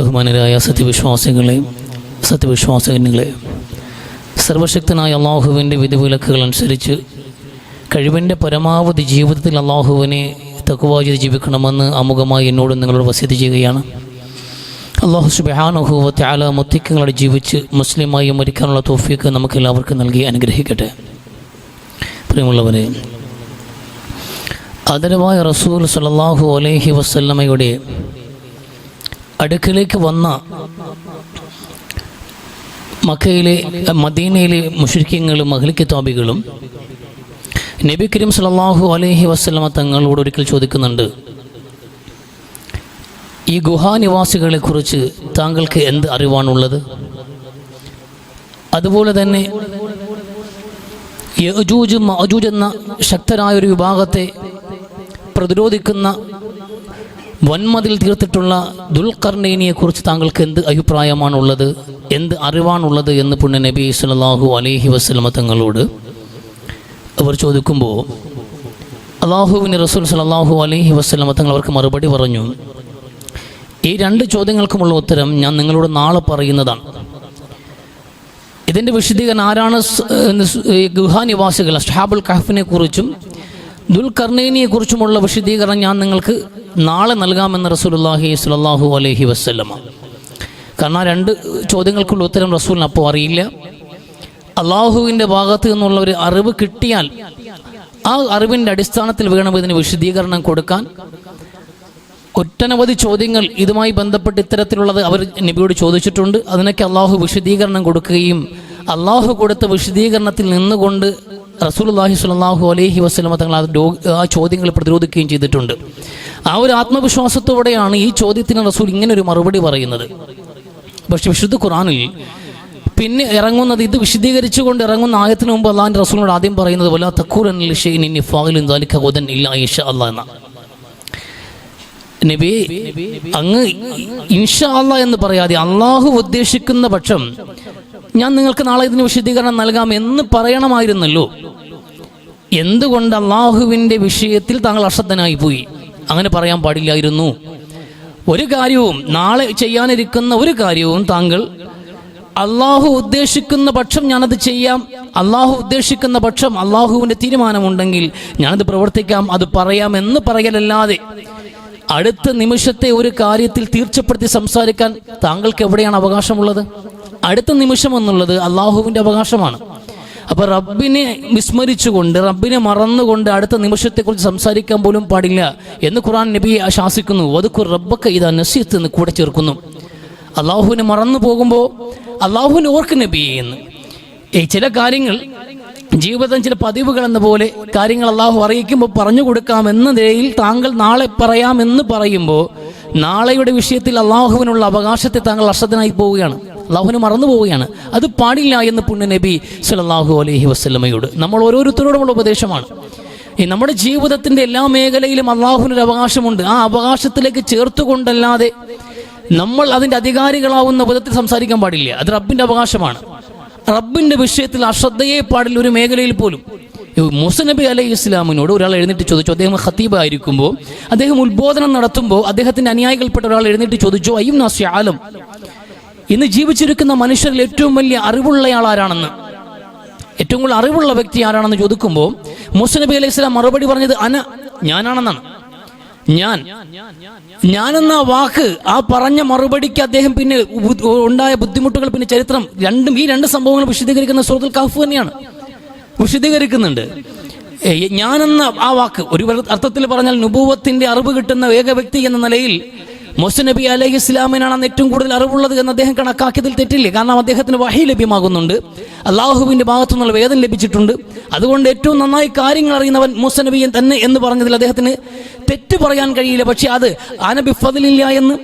ബഹുമാനരായ സത്യവിശ്വാസികളെ സത്യവിശ്വാസികളെ സർവശക്തനായ അള്ളാഹുവിന്റെ വിധിവിലക്കുകൾ അനുസരിച്ച് കഴിവിന്റെ പരമാവധി ജീവിതത്തിൽ അള്ളാഹുവിനെ തക്കുവാചി ജീവിക്കണമെന്ന് അമുഖമായി എന്നോട് നിങ്ങളോട് വസീത് ചെയ്യുകയാണ്. അള്ളാഹു സുബെഹാനുഹൂവത്തെ ആല മുത്തിക്കങ്ങളോട് ജീവിച്ച് മുസ്ലിമായി മരിക്കാനുള്ള തോഫിയൊക്കെ നമുക്ക് എല്ലാവർക്കും നൽകി അനുഗ്രഹിക്കട്ടെ. പ്രിയമുള്ളവരെ ആദരവായ റസൂൽ സല്ലല്ലാഹു അലൈഹി വസല്ലമയുടെ അടുക്കലേക്ക് വന്ന മക്കയിലെ മദീനയിലെ മുഷരിക്കങ്ങളും മഹ്ലി കിതാബികളും നബി കരീം സലാഹു അലഹി വസ്ലമ തങ്ങളോട് ഒരിക്കൽ ചോദിക്കുന്നുണ്ട് ഈ ഗുഹാനിവാസികളെ കുറിച്ച് താങ്കൾക്ക് എന്ത് അറിവാണുള്ളത്? അതുപോലെ തന്നെ യജൂജ് മജൂജ് എന്ന ശക്തരായ ഒരു വിഭാഗത്തെ പ്രതിരോധിക്കുന്ന വൻമതിൽ തീർത്തിട്ടുള്ള ദുൽഖർണൈനിയെ കുറിച്ച് താങ്കൾക്ക് എന്ത് അഭിപ്രായമാണുള്ളത്? എന്ത് അറിവാണുള്ളത് എന്ന് പുണ്യ നബി സല്ലല്ലാഹു അലഹി വസ്ലമ തങ്ങളോട് അവർ ചോദിക്കുമ്പോൾ അള്ളാഹുവിന് റസൂൽ സലാഹു അലഹി വസ്ലമ തങ്ങൾ അവർക്ക് മറുപടി പറഞ്ഞു ഈ രണ്ട് ചോദ്യങ്ങൾക്കുമുള്ള ഉത്തരം ഞാൻ നിങ്ങളോട് നാളെ പറയുന്നതാണ്. ഇതിന്റെ വിശദീകരണം ആരാണ് ഗുഹാനിവാസികൾ ഷാബുൽ കഹഫിനെ കുറിച്ചും ദുൽഖർണൈനിയെ കുറിച്ചുമുള്ള വിശദീകരണം ഞാൻ നിങ്ങൾക്ക് നാളെ നൽകാമെന്ന് റസൂലുള്ളാഹി സ്വല്ലല്ലാഹു അലഹി വസ്ലമ കാരണം ആ രണ്ട് ചോദ്യങ്ങൾക്കുള്ള ഉത്തരം റസൂലിന് അപ്പോൾ അറിയില്ല. അള്ളാഹുവിന്റെ ഭാഗത്ത് നിന്നുള്ള ഒരു അറിവ് കിട്ടിയാൽ ആ അറിവിന്റെ അടിസ്ഥാനത്തിൽ വേണം ഇതിന് വിശദീകരണം കൊടുക്കാൻ. ഒട്ടനവധി ചോദ്യങ്ങൾ ഇതുമായി ബന്ധപ്പെട്ട് ഇത്തരത്തിലുള്ളത് അവർ നബിയോട് ചോദിച്ചിട്ടുണ്ട്. അതിനൊക്കെ അള്ളാഹു വിശദീകരണം കൊടുക്കുകയും അള്ളാഹു കൊടുത്ത വിശദീകരണത്തിൽ നിന്നുകൊണ്ട് റസൂലുള്ളാഹി സ്വല്ലല്ലാഹു അലൈഹി വസ്ലമ തങ്ങൾ ആ ചോദ്യങ്ങൾ പ്രതിരോധിക്കുകയും ചെയ്തിട്ടുണ്ട്. ആ ഒരു ആത്മവിശ്വാസത്തോടെയാണ് ഈ ചോദ്യത്തിന് റസൂൽ ഇങ്ങനെ ഒരു മറുപടി പറയുന്നത്. പക്ഷെ വിശുദ്ധ ഖുറാനിൽ പിന്നെ ഇറങ്ങുന്നത് ഇത് വിശദീകരിച്ചുകൊണ്ട് ഇറങ്ങുന്ന ആയത്തിന് മുമ്പ് അള്ളാഹിന്റെ റസൂലിനോട് ആദ്യം പറയുന്നത് പോലെ തക്കൂർ ഹുദൻ ഇല്ല ഈഷ അല്ല എന്ന. നബി അങ്ങ് ഇൻഷാ അല്ലാ എന്ന് പറയാതെ അള്ളാഹു ഉദ്ദേശിക്കുന്ന പക്ഷം ഞാൻ നിങ്ങൾക്ക് നാളെ ഇതിന് വിശദീകരണം നൽകാം എന്ന് പറയണമായിരുന്നല്ലോ. എന്തുകൊണ്ട് അള്ളാഹുവിന്റെ വിഷയത്തിൽ താങ്കൾ അശ്രദ്ധനായി പോയി? അങ്ങനെ പറയാൻ പാടില്ലായിരുന്നു. ഒരു കാര്യവും നാളെ ചെയ്യാനിരിക്കുന്ന ഒരു കാര്യവും താങ്കൾ അള്ളാഹു ഉദ്ദേശിക്കുന്ന പക്ഷം ഞാനത് ചെയ്യാം അള്ളാഹു ഉദ്ദേശിക്കുന്ന പക്ഷം അള്ളാഹുവിന്റെ തീരുമാനമുണ്ടെങ്കിൽ ഞാനത് പ്രവർത്തിക്കാം അത് പറയാം എന്ന് പറയലല്ലാതെ അടുത്ത നിമിഷത്തെ ഒരു കാര്യത്തിൽ തീർച്ചപ്പെടുത്തി സംസാരിക്കാൻ താങ്കൾക്ക് എവിടെയാണ് അവകാശമുള്ളത്? അടുത്ത നിമിഷം എന്നുള്ളത് അള്ളാഹുവിന്റെ അവകാശമാണ്. അപ്പോൾ റബ്ബിനെ വിസ്മരിച്ചുകൊണ്ട് റബ്ബിനെ മറന്നുകൊണ്ട് അടുത്ത നിമിഷത്തെക്കുറിച്ച് സംസാരിക്കാൻ പോലും പാടില്ല എന്ന് ഖുറാൻ നബി ശാസിക്കുന്നു വതുക്കു റബ്ബക്ക് ഇതാ നസീത്ത് എന്ന് കൂടെ ചേർക്കുന്നു. അള്ളാഹുവിനെ മറന്നു പോകുമ്പോൾ അള്ളാഹുവിനെ ഓർക്ക് നബി എന്ന്. ഈ ചില കാര്യങ്ങൾ ജീവിതം ചില പതിവുകൾ എന്ന പോലെ കാര്യങ്ങൾ അള്ളാഹു അറിയിക്കുമ്പോൾ പറഞ്ഞു കൊടുക്കാം എന്ന നിലയിൽ താങ്കൾ നാളെ പറയാമെന്ന് പറയുമ്പോൾ നാളെയുടെ വിഷയത്തിൽ അള്ളാഹുവിനുള്ള അവകാശത്തെ താങ്കൾ അശ്രദ്ധനായി പോവുകയാണ്. അള്ളാഹുവിനെ മറന്നു പോവുകയാണ്. അത് പാടില്ല എന്ന് പുണ്യ നബി സല്ലല്ലാഹു അലഹി വസ്ലമയോട് നമ്മൾ ഓരോരുത്തരോടുമുള്ള ഉപദേശമാണ്. നമ്മുടെ ജീവിതത്തിന്റെ എല്ലാ മേഖലയിലും അള്ളാഹുവിനൊരു അവകാശമുണ്ട്. ആ അവകാശത്തിലേക്ക് ചേർത്തുകൊണ്ടല്ലാതെ നമ്മൾ അതിന്റെ അധികാരികളാവുന്ന വിധത്തിൽ സംസാരിക്കാൻ പാടില്ല. അത് റബ്ബിന്റെ അവകാശമാണ്. റബ്ബിന്റെ വിഷയത്തിൽ അശ്രദ്ധയെ പാടില്ല ഒരു മേഖലയിൽ പോലും. മുസനബി അലൈഹി ഇസ്ലാമിനോട് ഒരാൾ എഴുന്നേറ്റ് ചോദിച്ചു. അദ്ദേഹം ഖത്തീബ് ആയിരിക്കുമ്പോൾ അദ്ദേഹം ഉത്ബോധനം നടത്തുമ്പോൾ അദ്ദേഹത്തിന്റെ അനുയായികൾപ്പെട്ട ഒരാൾ എഴുന്നേറ്റ് ചോദിച്ചു അയ്യും നാസി ആലം? ഇന്ന് ജീവിച്ചിരിക്കുന്ന മനുഷ്യരിൽ ഏറ്റവും വലിയ അറിവുള്ളയാൾ ആരാണെന്ന് ഏറ്റവും കൂടുതൽ അറിവുള്ള വ്യക്തി ആരാണെന്ന് ചോദിക്കുമ്പോൾ മുസ്ലിബി അലൈഹി സ്വലാം മറുപടി പറഞ്ഞത് അന ഞാനാണെന്നാണ്. ഞാൻ ഞാനെന്ന വാക്ക് ആ പറഞ്ഞ മറുപടിക്ക് അദ്ദേഹം പിന്നെ ഉണ്ടായ ബുദ്ധിമുട്ടുകൾ പിന്നെ ചരിത്രം രണ്ടും ഈ രണ്ട് സംഭവങ്ങൾ വിശദീകരിക്കുന്ന സുഹൃത്തുൽ കഹഫ് തന്നെയാണ്. വിശദീകരിക്കുന്നുണ്ട്. ഞാനെന്ന ആ വാക്ക് ഒരു അർത്ഥത്തിൽ പറഞ്ഞാൽ നുപൂവത്തിന്റെ അറിവ് കിട്ടുന്ന ഏക വ്യക്തി എന്ന നിലയിൽ നബി അലൈഹി ഇസ്ലാമിനാണ് ഏറ്റവും കൂടുതൽ അറിവുള്ളത് എന്ന് അദ്ദേഹം കണക്കാക്കിയതിൽ തെറ്റില്ല. കാരണം അദ്ദേഹത്തിന് വഹി ലഭ്യമാകുന്നുണ്ട്. അള്ളാഹുവിന്റെ ഭാഗത്തു നിന്നുള്ള വേദം ലഭിച്ചിട്ടുണ്ട്. അതുകൊണ്ട് ഏറ്റവും നന്നായി കാര്യങ്ങൾ അറിയുന്നവൻ നബി തന്നെ എന്ന് പറഞ്ഞതിൽ അദ്ദേഹത്തിന് തെറ്റ് പറയാൻ കഴിയില്ല. പക്ഷേ അത് ആനബി ഫതിലില്ല എന്ന്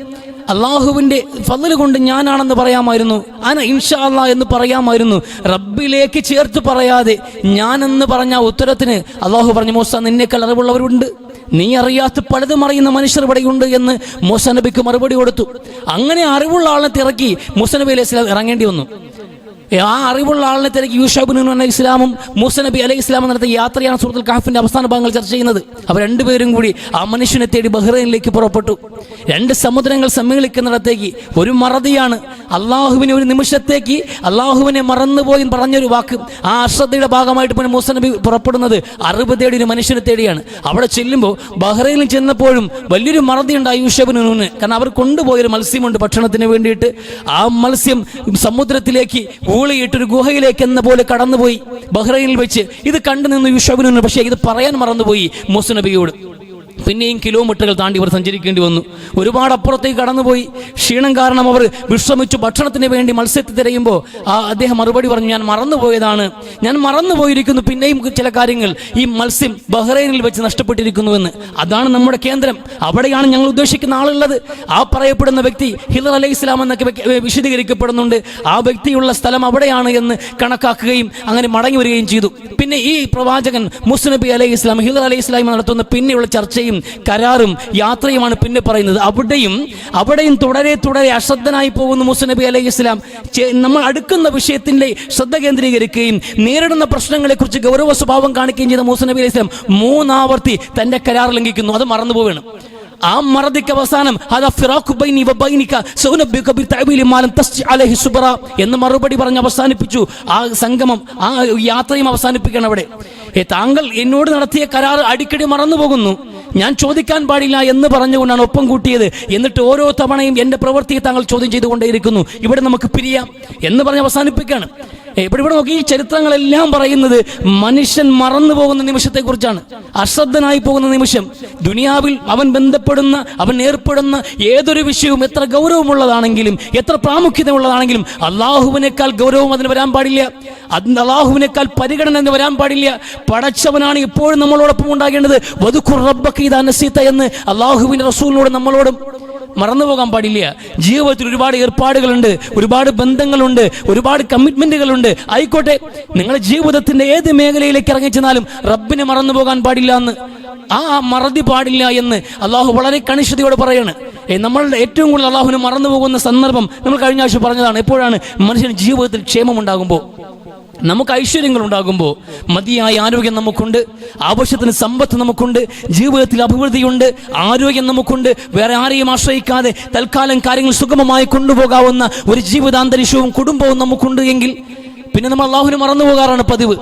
അള്ളാഹുവിന്റെ ഫതിൽ കൊണ്ട് ഞാനാണെന്ന് പറയാമായിരുന്നു. അന ഇൻഷാ അല്ലാ എന്ന് പറയാമായിരുന്നു. റബ്ബിലേക്ക് ചേർത്ത് പറയാതെ ഞാനെന്ന് പറഞ്ഞ ഉത്തരത്തിന് അള്ളാഹു പറഞ്ഞു മൂസ നിന്നേക്കാൾ അറിവുള്ളവരുണ്ട്. നീ അറിയാത്ത പലതും അറിയുന്ന മനുഷ്യർ ഇവിടെയുണ്ട് എന്ന് മൂസ നബിക്ക് മറുപടി കൊടുത്തു. അങ്ങനെ അറിവുള്ള ആളെ തിറക്കി മൂസ നബി അലൈഹി ഇറങ്ങേണ്ടി വന്നു. ആ അറിവുള്ള ആളിനെ തിരക്ക് യൂഷാബ് പറഞ്ഞ ഇസ്ലാമും മൂസ നബി അലൈഹി ഇസ്ലാമും നടത്തിയ യാത്രയാണ് സൂറത്തുൽ കാഫിന്റെ അവസാന ഭാഗങ്ങൾ ചർച്ച ചെയ്യുന്നത്. അവർ രണ്ടുപേരും കൂടി ആ മനുഷ്യനെ തേടി ബഹ്റൈനിലേക്ക് പുറപ്പെട്ടു. രണ്ട് സമുദ്രങ്ങൾ സമ്മേളിക്കുന്നിടത്തേക്ക് ഒരു മറതിയാണ്. അള്ളാഹുവിനെ ഒരു നിമിഷത്തേക്ക് അള്ളാഹുവിനെ മറന്നുപോയി പറഞ്ഞൊരു വാക്ക് ആ അശ്രദ്ധയുടെ ഭാഗമായിട്ട് പിന്നെ മൂസ നബി പുറപ്പെടുന്നത് അറിവ് തേടി ഒരു മനുഷ്യനെ തേടിയാണ്. അവിടെ ചെല്ലുമ്പോൾ ബഹ്റൈനിൽ ചെന്നപ്പോഴും വലിയൊരു മറതി ഉണ്ട് യൂഷബിനൂന് കാരണം അവർ കൊണ്ടുപോയൊരു മത്സ്യമുണ്ട് ഭക്ഷണത്തിന് വേണ്ടിയിട്ട്. ആ മത്സ്യം സമുദ്രത്തിലേക്ക് ഊളിയിട്ടൊരു ഗുഹയിലേക്ക് എന്ന പോലെ കടന്നുപോയി ബഹ്റൈനിൽ വെച്ച് ഇത് കണ്ടു നിന്ന് യൂഷബിനൂന് പക്ഷേ ഇത് പറയാൻ മറന്നുപോയി മൂസ നബിയോട് പിന്നെയും കിലോമീറ്ററുകൾ താണ്ടി ഇവർ സഞ്ചരിക്കേണ്ടി വന്നു. ഒരുപാട് അപ്പുറത്തേക്ക് കടന്നുപോയി. ക്ഷീണം കാരണം അവർ വിശ്രമിച്ചു. ഭക്ഷണത്തിന് വേണ്ടി മത്സ്യത്തിൽ തിരയുമ്പോൾ ആ അദ്ദേഹം മറുപടി പറഞ്ഞു ഞാൻ മറന്നുപോയതാണ്. ഞാൻ മറന്നുപോയിരിക്കുന്നു. പിന്നെയും ചില കാര്യങ്ങൾ. ഈ മത്സ്യം ബഹ്റൈനിൽ വെച്ച് നഷ്ടപ്പെട്ടിരിക്കുന്നുവെന്ന്. അതാണ് നമ്മുടെ കേന്ദ്രം. അവിടെയാണ് ഞങ്ങൾ ഉദ്ദേശിക്കുന്ന ആളുള്ളത്. ആ പറയപ്പെടുന്ന വ്യക്തി ഹിലർ അലൈഹി ഇസ്ലാം എന്നൊക്കെ വിശദീകരിക്കപ്പെടുന്നുണ്ട്. ആ വ്യക്തിയുള്ള സ്ഥലം അവിടെയാണ് എന്ന് കണക്കാക്കുകയും അങ്ങനെ മടങ്ങി വരികയും ചെയ്തു. പിന്നെ ഈ പ്രവാചകൻ മുസ്നബി അലൈഹി ഇസ്ലാം ഹിലർ അലൈഹി ഇസ്ലാം നടത്തുന്ന പിന്നെയുള്ള ചർച്ചയും കരാറും യാത്രയുമാണ് പിന്നെ പറയുന്നത്. അവിടെയും അവിടെയും തുടരെ തുടരെ അശ്രദ്ധനായി പോകുന്ന മുസ്നബി അലൈഹി ഇസ്ലാം നമ്മൾ അടുക്കുന്ന വിഷയത്തിന്റെ ശ്രദ്ധ കേന്ദ്രീകരിക്കുകയും നേരിടുന്ന പ്രശ്നങ്ങളെ കുറിച്ച് ഗൗരവ സ്വഭാവം കാണിക്കുകയും ചെയ്ത മുസ്നബി അലൈഹി ഇസ്ലാം മൂന്നാവർത്തി തന്റെ കരാർ ലംഘിക്കുന്നു. അത് മറന്നുപോവുകയാണ് ആ മറദിക്ക് അവസാനം എന്ന് മറുപടി പറഞ്ഞ് അവസാനിപ്പിച്ചു. ആ സംഗമം ആ യാത്രയും അവസാനിപ്പിക്കണം അവിടെ. താങ്കൾ എന്നോട് നടത്തിയ കരാർ അടിക്കടി മറന്നു പോകുന്നു. ഞാൻ ചോദിക്കാൻ പാടില്ല എന്ന് പറഞ്ഞുകൊണ്ടാണ് ഒപ്പം കൂട്ടിയത്. എന്നിട്ട് ഓരോ തവണയും എന്റെ പ്രവൃത്തിയെ താങ്കൾ ചോദ്യം ചെയ്തുകൊണ്ടേയിരിക്കുന്നു. ഇവിടെ നമുക്ക് പിരിയാം എന്ന് പറഞ്ഞ് അവസാനിപ്പിക്കുകയാണ്. ഇവിടെ ഇവിടെ നോക്കി ഈ ചരിത്രങ്ങളെല്ലാം പറയുന്നത് മനുഷ്യൻ മറന്നു പോകുന്ന നിമിഷത്തെക്കുറിച്ചാണ്. അശ്രദ്ധനായി പോകുന്ന നിമിഷം. ദുനിയാവിൽ അവൻ ബന്ധപ്പെടുന്ന അവൻ ഏർപ്പെടുന്ന ഏതൊരു വിഷയവും എത്ര ഗൗരവമുള്ളതാണെങ്കിലും എത്ര പ്രാമുഖ്യതയുള്ളതാണെങ്കിലും അള്ളാഹുവിനേക്കാൾ ഗൗരവം അതിന് വരാൻ പാടില്ല. അതിന് അള്ളാഹുവിനേക്കാൾ പരിഗണന അതിന് വരാൻ പാടില്ല. പടച്ചവനാണ് ഇപ്പോഴും നമ്മളോടൊപ്പം ഉണ്ടാകേണ്ടത്. വധുഖുർ റബ്ബക ഇദാ നസീത എന്ന് അള്ളാഹുവിന്റെ റസൂലിനോട് നമ്മളോടും മറന്നുപോകാൻ പാടില്ല. ജീവിതത്തിൽ ഒരുപാട് ഏർപ്പാടുകളുണ്ട് ഒരുപാട് ബന്ധങ്ങളുണ്ട് ഒരുപാട് കമ്മിറ്റ്മെന്റുകളുണ്ട് ആയിക്കോട്ടെ നിങ്ങളുടെ ജീവിതത്തിന്റെ ഏത് മേഖലയിലേക്ക് ഇറങ്ങിച്ചെന്നാലും റബ്ബിനെ മറന്നു പോകാൻ പാടില്ല എന്ന്. ആ മറതി പാടില്ല എന്ന് അള്ളാഹു വളരെ കണിഷ്ഠതയോടെ പറയാണ്. നമ്മളുടെ ഏറ്റവും കൂടുതൽ അള്ളാഹുവിന് മറന്നു പോകുന്ന സന്ദർഭം നമ്മൾ കഴിഞ്ഞ ആഴ്ച പറഞ്ഞതാണ്. എപ്പോഴാണ് മനുഷ്യന് ജീവിതത്തിൽ ക്ഷേമമുണ്ടാകുമ്പോൾ? നമുക്ക് ഐശ്വര്യങ്ങൾ ഉണ്ടാകുമ്പോൾ മതിയായ ആരോഗ്യം നമുക്കുണ്ട്. ആവശ്യത്തിന് സമ്പത്ത് നമുക്കുണ്ട്. ജീവിതത്തിൽ അഭിവൃദ്ധിയുണ്ട്. ആരോഗ്യം നമുക്കുണ്ട്. വേറെ ആരെയും ആശ്രയിക്കാതെ തൽക്കാലം കാര്യങ്ങൾ സുഗമമായി കൊണ്ടുപോകാവുന്ന ഒരു ജീവിതാന്തരീക്ഷവും കുടുംബവും നമുക്കുണ്ട് എങ്കിൽ പിന്നെ നമ്മൾ അള്ളാഹുവിനെ മറന്നു പോകാറാണ് പതിവ്.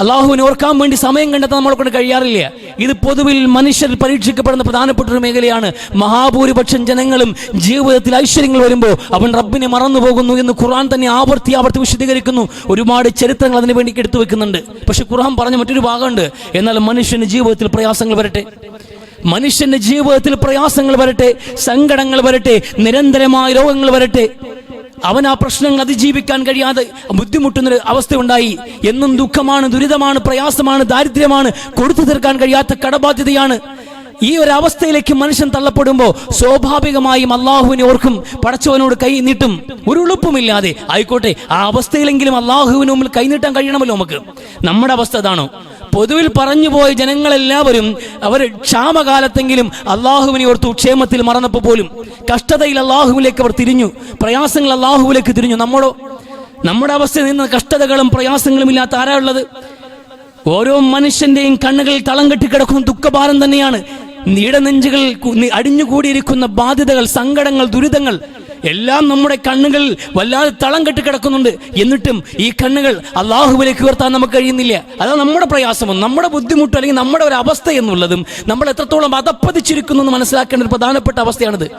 അള്ളാഹുവിനെ ഓർക്കാൻ വേണ്ടി സമയം കണ്ടെത്താൻ നമ്മളെ കൊണ്ട് കഴിയാറില്ല. ഇത് പൊതുവിൽ മനുഷ്യർ പരീക്ഷിക്കപ്പെടുന്ന പ്രധാനപ്പെട്ട ഒരു മേഖലയാണ്. മഹാഭൂരിപക്ഷം ജനങ്ങളും ജീവിതത്തിൽ ഐശ്വര്യങ്ങൾ വരുമ്പോൾ അവൻ റബ്ബിനെ മറന്നു പോകുന്നു എന്ന് ഖുർആൻ തന്നെ ആവർത്തി ആവർത്തി വിശദീകരിക്കുന്നു. ഒരുപാട് ചരിത്രങ്ങൾ അതിനു വേണ്ടി എടുത്തു വെക്കുന്നുണ്ട്. പക്ഷെ ഖുർആൻ പറഞ്ഞ മറ്റൊരു ഭാഗമുണ്ട്. എന്നാൽ മനുഷ്യന് ജീവിതത്തിൽ പ്രയാസങ്ങൾ വരട്ടെ. മനുഷ്യന്റെ ജീവിതത്തിൽ പ്രയാസങ്ങൾ വരട്ടെ. സങ്കടങ്ങൾ വരട്ടെ. നിരന്തരമായ രോഗങ്ങൾ വരട്ടെ. അവൻ ആ പ്രശ്നങ്ങൾ അതിജീവിക്കാൻ കഴിയാതെ ബുദ്ധിമുട്ടുന്ന അവസ്ഥയുണ്ടായി. എന്നും ദുഃഖമാണ് ദുരിതമാണ് പ്രയാസമാണ് ദാരിദ്ര്യമാണ് കൊടുത്തു തീർക്കാൻ കഴിയാത്ത കടബാധ്യതയാണ്. ഈ ഒരു അവസ്ഥയിലേക്ക് മനുഷ്യൻ തള്ളപ്പെടുമ്പോൾ സ്വാഭാവികമായും അള്ളാഹുവിനെ ഓർക്കും പടച്ചവനോട് കൈ നീട്ടും. ഒരു ഉളുപ്പുമില്ലാതെ. ആയിക്കോട്ടെ ആ അവസ്ഥയിലെങ്കിലും അള്ളാഹുവിന് മുമ്പിൽ കൈ നീട്ടാൻ കഴിയണമല്ലോ നമുക്ക്. നമ്മുടെ അവസ്ഥ അതാണോ? പൊതുവിൽ പറഞ്ഞുപോയ ജനങ്ങളെല്ലാവരും അവർ ക്ഷാമകാലത്തെങ്കിലും അള്ളാഹുവിനെ ഓർത്തു ക്ഷേമത്തിൽ മറന്നപ്പോൾ പോലും കഷ്ടതയിൽ അള്ളാഹുവിലേക്ക് അവർ തിരിഞ്ഞു. പ്രയാസങ്ങൾ അള്ളാഹുവിലേക്ക് തിരിഞ്ഞു. നമ്മളോ നമ്മുടെ അവസ്ഥയിൽ നിന്ന് കഷ്ടതകളും പ്രയാസങ്ങളും ഇല്ലാത്ത ആരാ ഓരോ മനുഷ്യന്റെയും കണ്ണുകളിൽ തളം കെട്ടിക്കിടക്കുന്ന ദുഃഖഭാരം തന്നെയാണ്. നീടനെഞ്ചുകൾ അടിഞ്ഞുകൂടിയിരിക്കുന്ന ബാധ്യതകൾ സങ്കടങ്ങൾ ദുരിതങ്ങൾ എല്ലാം നമ്മുടെ കണ്ണുകളിൽ വല്ലാതെ തളം കെട്ടി കിടക്കുന്നുണ്ട്. എന്നിട്ടും ഈ കണ്ണുകൾ അള്ളാഹുവിലേക്ക് ഉയർത്താൻ നമുക്ക് കഴിയുന്നില്ല. അതാണ് നമ്മുടെ പ്രയാസവും നമ്മുടെ ബുദ്ധിമുട്ടോ അല്ലെങ്കിൽ നമ്മുടെ ഒരു അവസ്ഥ എന്നുള്ളതും നമ്മൾ എത്രത്തോളം അതപ്പതിച്ചിരിക്കുന്നു എന്ന് മനസ്സിലാക്കേണ്ട ഒരു പ്രധാനപ്പെട്ട അവസ്ഥയാണിത്.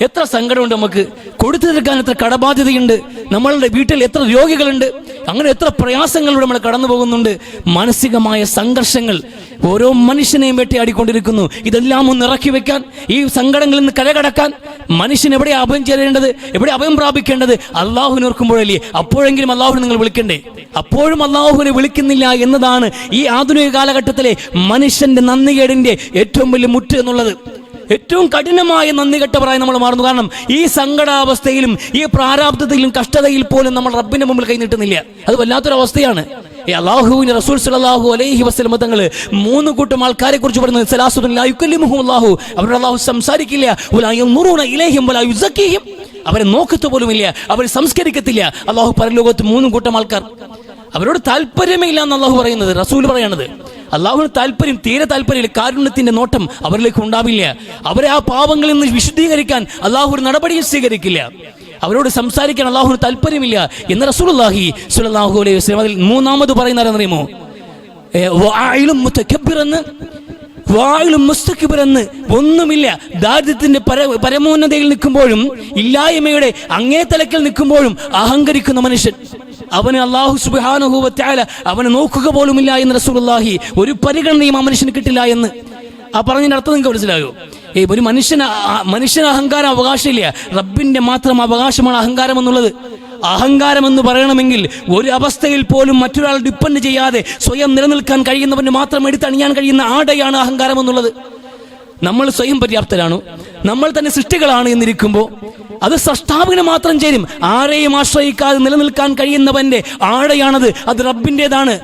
എത്ര സങ്കടമുണ്ട് നമുക്ക്. കൊടുത്തു തീർക്കാൻ എത്ര കടബാധ്യതയുണ്ട്. നമ്മളുടെ വീട്ടിൽ എത്ര രോഗികളുണ്ട്. അങ്ങനെ എത്ര പ്രയാസങ്ങളിലൂടെ നമ്മൾ കടന്നു പോകുന്നുണ്ട്. മാനസികമായ സംഘർഷങ്ങൾ ഓരോ മനുഷ്യനെയും വേട്ടയാടിക്കൊണ്ടിരിക്കുന്നു. ഇതെല്ലാം ഒന്ന് ഇറക്കി വെക്കാൻ ഈ സങ്കടങ്ങളിൽ നിന്ന് കരകടക്കാൻ മനുഷ്യൻ എവിടെ അഭയം ചേരേണ്ടത്? എവിടെ അഭയം പ്രാപിക്കേണ്ടത്? അള്ളാഹുവിനെ ഓർക്കുമ്പോഴല്ലേ? അപ്പോഴെങ്കിലും അള്ളാഹുവിനെ നിങ്ങൾ വിളിക്കണ്ടേ? അപ്പോഴും അള്ളാഹുവിനെ വിളിക്കുന്നില്ല എന്നതാണ് ഈ ആധുനിക കാലഘട്ടത്തിലെ മനുഷ്യന്റെ നന്ദികേടിന്റെ ഏറ്റവും വലിയ മുറ്റ് എന്നുള്ളത്. ഏറ്റവും കഠിനമായ നന്ദി കെട്ടവരായി നമ്മൾ മാറുന്നു. കാരണം ഈ സങ്കടാവസ്ഥയിലും ഈ പ്രാരാബ്ദത്തിലും കഷ്ടതയിൽ പോലും നമ്മൾ റബ്ബിന്റെ മുമ്പിൽ കൈനീട്ടുന്നില്ല അത് വല്ലാത്തൊരവസ്ഥയാണ്. അള്ളാഹുവിന് റസൂൽ സല്ലല്ലാഹു അലൈഹി വസല്ലം തങ്ങൾ മൂന്ന് കൂട്ടം ആൾക്കാരെ കുറിച്ച് പറയുന്നത് അല്ലാഹു. അവരുടെ അള്ളാഹു സംസാരിക്കില്ല. ഇലൈഹിം അവരെ നോക്കത്ത് പോലുമില്ല. അവർ സംസ്കരിക്കത്തില്ല. അള്ളാഹു പരലോകത്ത് മൂന്ന് കൂട്ടം ആൾക്കാർ. അവരോട് താല്പര്യമേ ഇല്ല എന്ന് അള്ളാഹു പറയുന്നത് റസൂൽ പറയണത്. അള്ളാഹുവിന് താല്പര്യം തീരെ താല്പര്യമില്ല. കാരുണ്യത്തിന്റെ നോട്ടം അവരിലേക്ക് ഉണ്ടാവില്ല. അവരെ ആ പാവങ്ങളിൽ നിന്ന് വിശുദ്ധീകരിക്കാൻ അള്ളാഹു ഒരു നടപടിയും സ്വീകരിക്കില്ല. അവരോട് സംസാരിക്കാൻ അള്ളാഹുവിന് താല്പര്യമില്ല എന്ന് റസൂലുള്ളാഹി സ്വല്ലല്ലാഹു അലൈഹി വസല്ലം അതിൽ മൂന്നാമത് പറയുന്ന ആരെന്നറിയുമോ വായിലും മുസ്തക്കിബിറെന്ന് ഒന്നുമില്ല. ദാരിദ്ര്യത്തിന്റെ പര പരമോന്നതയിൽ നിൽക്കുമ്പോഴും ഇല്ലായ്മയുടെ അങ്ങേ തലക്കൽ നിൽക്കുമ്പോഴും അഹങ്കരിക്കുന്ന മനുഷ്യൻ. അവന് അള്ളാഹു സുബാനുഭൂവത്തായ അവനെ നോക്കുക പോലുമില്ല എന്ന് റസൂലുള്ളാഹി. ഒരു പരിഗണനയും ആ മനുഷ്യന് കിട്ടില്ല എന്ന്. ആ പറഞ്ഞതിന്റെ അർത്ഥം നിങ്ങൾക്ക് മനസ്സിലായോ? ഏ ഒരു മനുഷ്യൻ മനുഷ്യൻ അഹങ്കാരം അവകാശമില്ല. റബ്ബിന്റെ മാത്രം അവകാശമാണ് അഹങ്കാരം എന്നുള്ളത്. അഹങ്കാരം എന്ന് പറയണമെങ്കിൽ ഒരു അവസ്ഥയിൽ പോലും മറ്റൊരാൾ ഡിപ്പെൻഡ് ചെയ്യാതെ സ്വയം നിലനിൽക്കാൻ കഴിയുന്നവന് മാത്രം എടുത്തണിയാൻ കഴിയുന്ന ആടയാണ് അഹങ്കാരം എന്നുള്ളത്. നമ്മൾ സ്വയം പര്യാപ്തരാണോ? നമ്മൾ തന്നെ സൃഷ്ടികളാണ് എന്നിരിക്കുമ്പോൾ അത് സൃഷ്ടാവിന് മാത്രം ചേരും. ആരെയും ആശ്രയിക്കാതെ നിലനിൽക്കാൻ കഴിയുന്നവന്റെ ആടയാണത്. അത് റബ്ബിന്റെതാണ്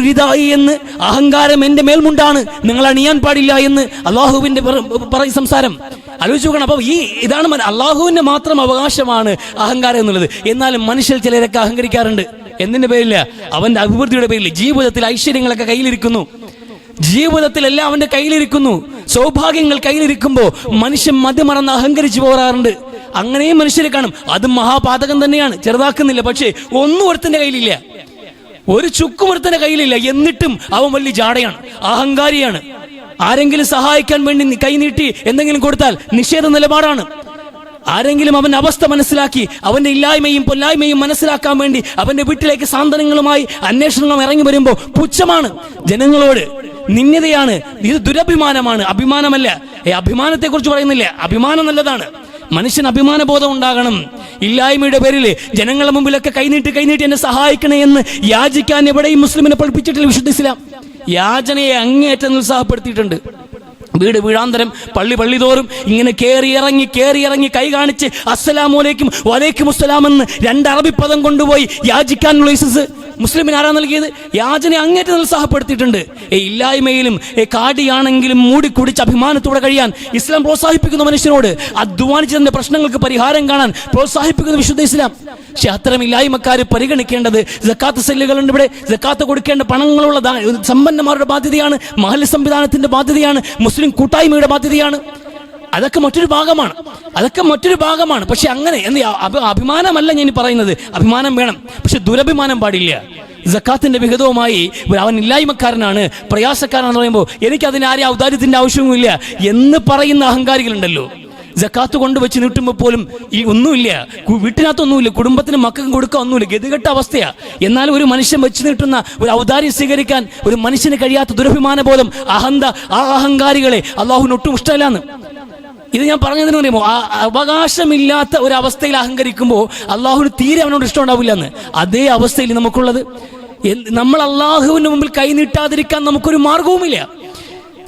രിദായി എന്ന് അഹങ്കാരം എന്റെ മേൽമുണ്ടാണ്. നിങ്ങൾ അണിയാൻ പാടില്ല എന്ന് അള്ളാഹുവിന്റെ പറ- പറയും സംസാരം. ആലോചിച്ചു നോക്കണം. അപ്പൊ ഈ ഇതാണ് അള്ളാഹുവിന്റെ മാത്രം അവകാശമാണ് അഹങ്കാരം എന്നുള്ളത്. എന്നാലും മനുഷ്യർ ചിലരൊക്കെ അഹങ്കരിക്കാറുണ്ട്. എന്തിന്റെ പേരില്ല അവന്റെ അഭിവൃദ്ധിയുടെ പേരിൽ ജീവിതത്തിൽ ഐശ്വര്യങ്ങളൊക്കെ കയ്യിലിരിക്കുന്നു. ജീവിതത്തിലെല്ലാം അവന്റെ കയ്യിലിരിക്കുന്നു. സൗഭാഗ്യങ്ങൾ കയ്യിലിരിക്കുമ്പോൾ മനുഷ്യൻ മതിമറന്ന് അഹങ്കരിച്ചു പോകാറുണ്ട് അങ്ങനെയും മനുഷ്യരെ കാണും. അത് മഹാപാതകം തന്നെയാണ്. ചെറുതാക്കുന്നില്ല. പക്ഷേ ഒന്നും ഒരുത്തിന്റെ കയ്യിലില്ല. ഒരു ചുക്കും കയ്യിലില്ല. എന്നിട്ടും അവൻ വലിയ ജാടയാണ്. അഹങ്കാരിയാണ്. ആരെങ്കിലും സഹായിക്കാൻ വേണ്ടി കൈനീട്ടി എന്തെങ്കിലും കൊടുത്താൽ നിഷേധ നിലപാടാണ്. ആരെങ്കിലും അവൻ അവസ്ഥ മനസ്സിലാക്കി അവന്റെ ഇല്ലായ്മയും പൊല്ലായ്മയും മനസ്സിലാക്കാൻ വേണ്ടി അവന്റെ വീട്ടിലേക്ക് സാന്ത്വനങ്ങളുമായി അന്വേഷണങ്ങളും ഇറങ്ങി വരുമ്പോൾ പുച്ഛമാണ് ജനങ്ങളോട്. നിന്യതയാണ്. ഇത് ദുരഭിമാനമാണ്. അഭിമാനമല്ല. ഏ അഭിമാനത്തെ കുറിച്ച് പറയുന്നില്ല. അഭിമാനം നല്ലതാണ്. മനുഷ്യൻ അഭിമാനബോധം ഉണ്ടാകണം. ഇല്ലായ്മയുടെ പേരിൽ ജനങ്ങളുടെ മുമ്പിലൊക്കെ കൈനീട്ടി കൈനീട്ടി എന്നെ സഹായിക്കണേ എന്ന് യാചിക്കാൻ എവിടെയും മുസ്ലിമിനെ പഠിപ്പിച്ചിട്ടില്ല വിശുദ്ധ ഇസ്ലാം. യാചനയെ അങ്ങേയറ്റം നിരുത്സാഹപ്പെടുത്തിയിട്ടുണ്ട്. വീട് വീഴാന്തരം പള്ളി പള്ളി തോറും ഇങ്ങനെ കയറി ഇറങ്ങി കയറി ഇറങ്ങി കൈ കാണിച്ച് അസ്സലാമോലേക്കും വലൈക്കും അസ്സലാം എന്ന് രണ്ട് അറബി പദം കൊണ്ടുപോയി യാചിക്കാനുള്ള ലൈസൻസ് മുസ്ലിമിന് ആരാ നൽകിയത്? യാചനെ അങ്ങേറ്റം നിരുത്സാഹപ്പെടുത്തിയിട്ടുണ്ട്. ഏ ഇല്ലായ്മയിലും ഏ കാടിയാണെങ്കിലും മൂടിക്കുടിച്ച് അഭിമാനത്തോടെ കഴിയാൻ ഇസ്ലാം പ്രോത്സാഹിപ്പിക്കുന്ന മനുഷ്യനോട് അധ്വാനിച്ച് തന്റെ പ്രശ്നങ്ങൾക്ക് പരിഹാരം കാണാൻ പ്രോത്സാഹിപ്പിക്കുന്ന വിശുദ്ധ ഇസ്ലാം. പക്ഷെ അത്തരം ഇല്ലായ്മക്കാർ പരിഗണിക്കേണ്ടത് ജക്കാത്ത് സെല്ലുകളുണ്ട് ഇവിടെ. ജക്കാത്ത് കൊടുക്കേണ്ട പണങ്ങളുള്ള സമ്പന്നമാരുടെ ബാധ്യതയാണ് മഹൽ സംവിധാനത്തിന്റെ ബാധ്യതയാണ് മുസ്ലിം കൂട്ടായ്മയുടെ ബാധ്യതയാണ്. അതൊക്കെ മറ്റൊരു ഭാഗമാണ്. അതൊക്കെ മറ്റൊരു ഭാഗമാണ്. പക്ഷെ അങ്ങനെ എന്ത് അഭിമാനമല്ല ഞാൻ പറയുന്നത്. അഭിമാനം വേണം. പക്ഷെ ദുരഭിമാനം പാടില്ല. ജക്കാത്തിന്റെ വിഹിതവുമായി അവൻ ഇല്ലായ്മക്കാരനാണ് പ്രയാസക്കാരനാണെന്ന് പറയുമ്പോൾ എനിക്ക് അതിന് ആരെയും ഔദാര്യത്തിന്റെ ആവശ്യവുമില്ല എന്ന് പറയുന്ന അഹങ്കാരികളുണ്ടല്ലോ. ജക്കാത്ത് കൊണ്ട് വെച്ച് നീട്ടുമ്പോൾ പോലും ഈ ഒന്നുമില്ല. വീട്ടിനകത്തൊന്നുമില്ല. കുടുംബത്തിന് മക്കൾക്കും കൊടുക്കാൻ ഒന്നുമില്ല. ഗതികെട്ട അവസ്ഥയാ. എന്നാൽ ഒരു മനുഷ്യൻ വെച്ച് നീട്ടുന്ന ഒരു ഔദാര്യം സ്വീകരിക്കാൻ ഒരു മനുഷ്യന് കഴിയാത്ത ദുരഭിമാന ബോധം അഹന്ത ആ അഹങ്കാരികളെ അള്ളാഹുവിന് ഒട്ടും ഇഷ്ടമല്ലാന്ന്. ഇത് ഞാൻ പറഞ്ഞതിന് പറയുമ്പോൾ ആ അവകാശമില്ലാത്ത ഒരു അവസ്ഥയിൽ അഹങ്കരിക്കുമ്പോൾ അള്ളാഹുവിന് തീരെ അവനോട് ഇഷ്ടം ഉണ്ടാവില്ല എന്ന് അതേ അവസ്ഥയിൽ നമുക്കുള്ളത്. നമ്മൾ അള്ളാഹുവിന്റെ മുമ്പിൽ കൈനീട്ടാതിരിക്കാൻ നമുക്കൊരു മാർഗവുമില്ല.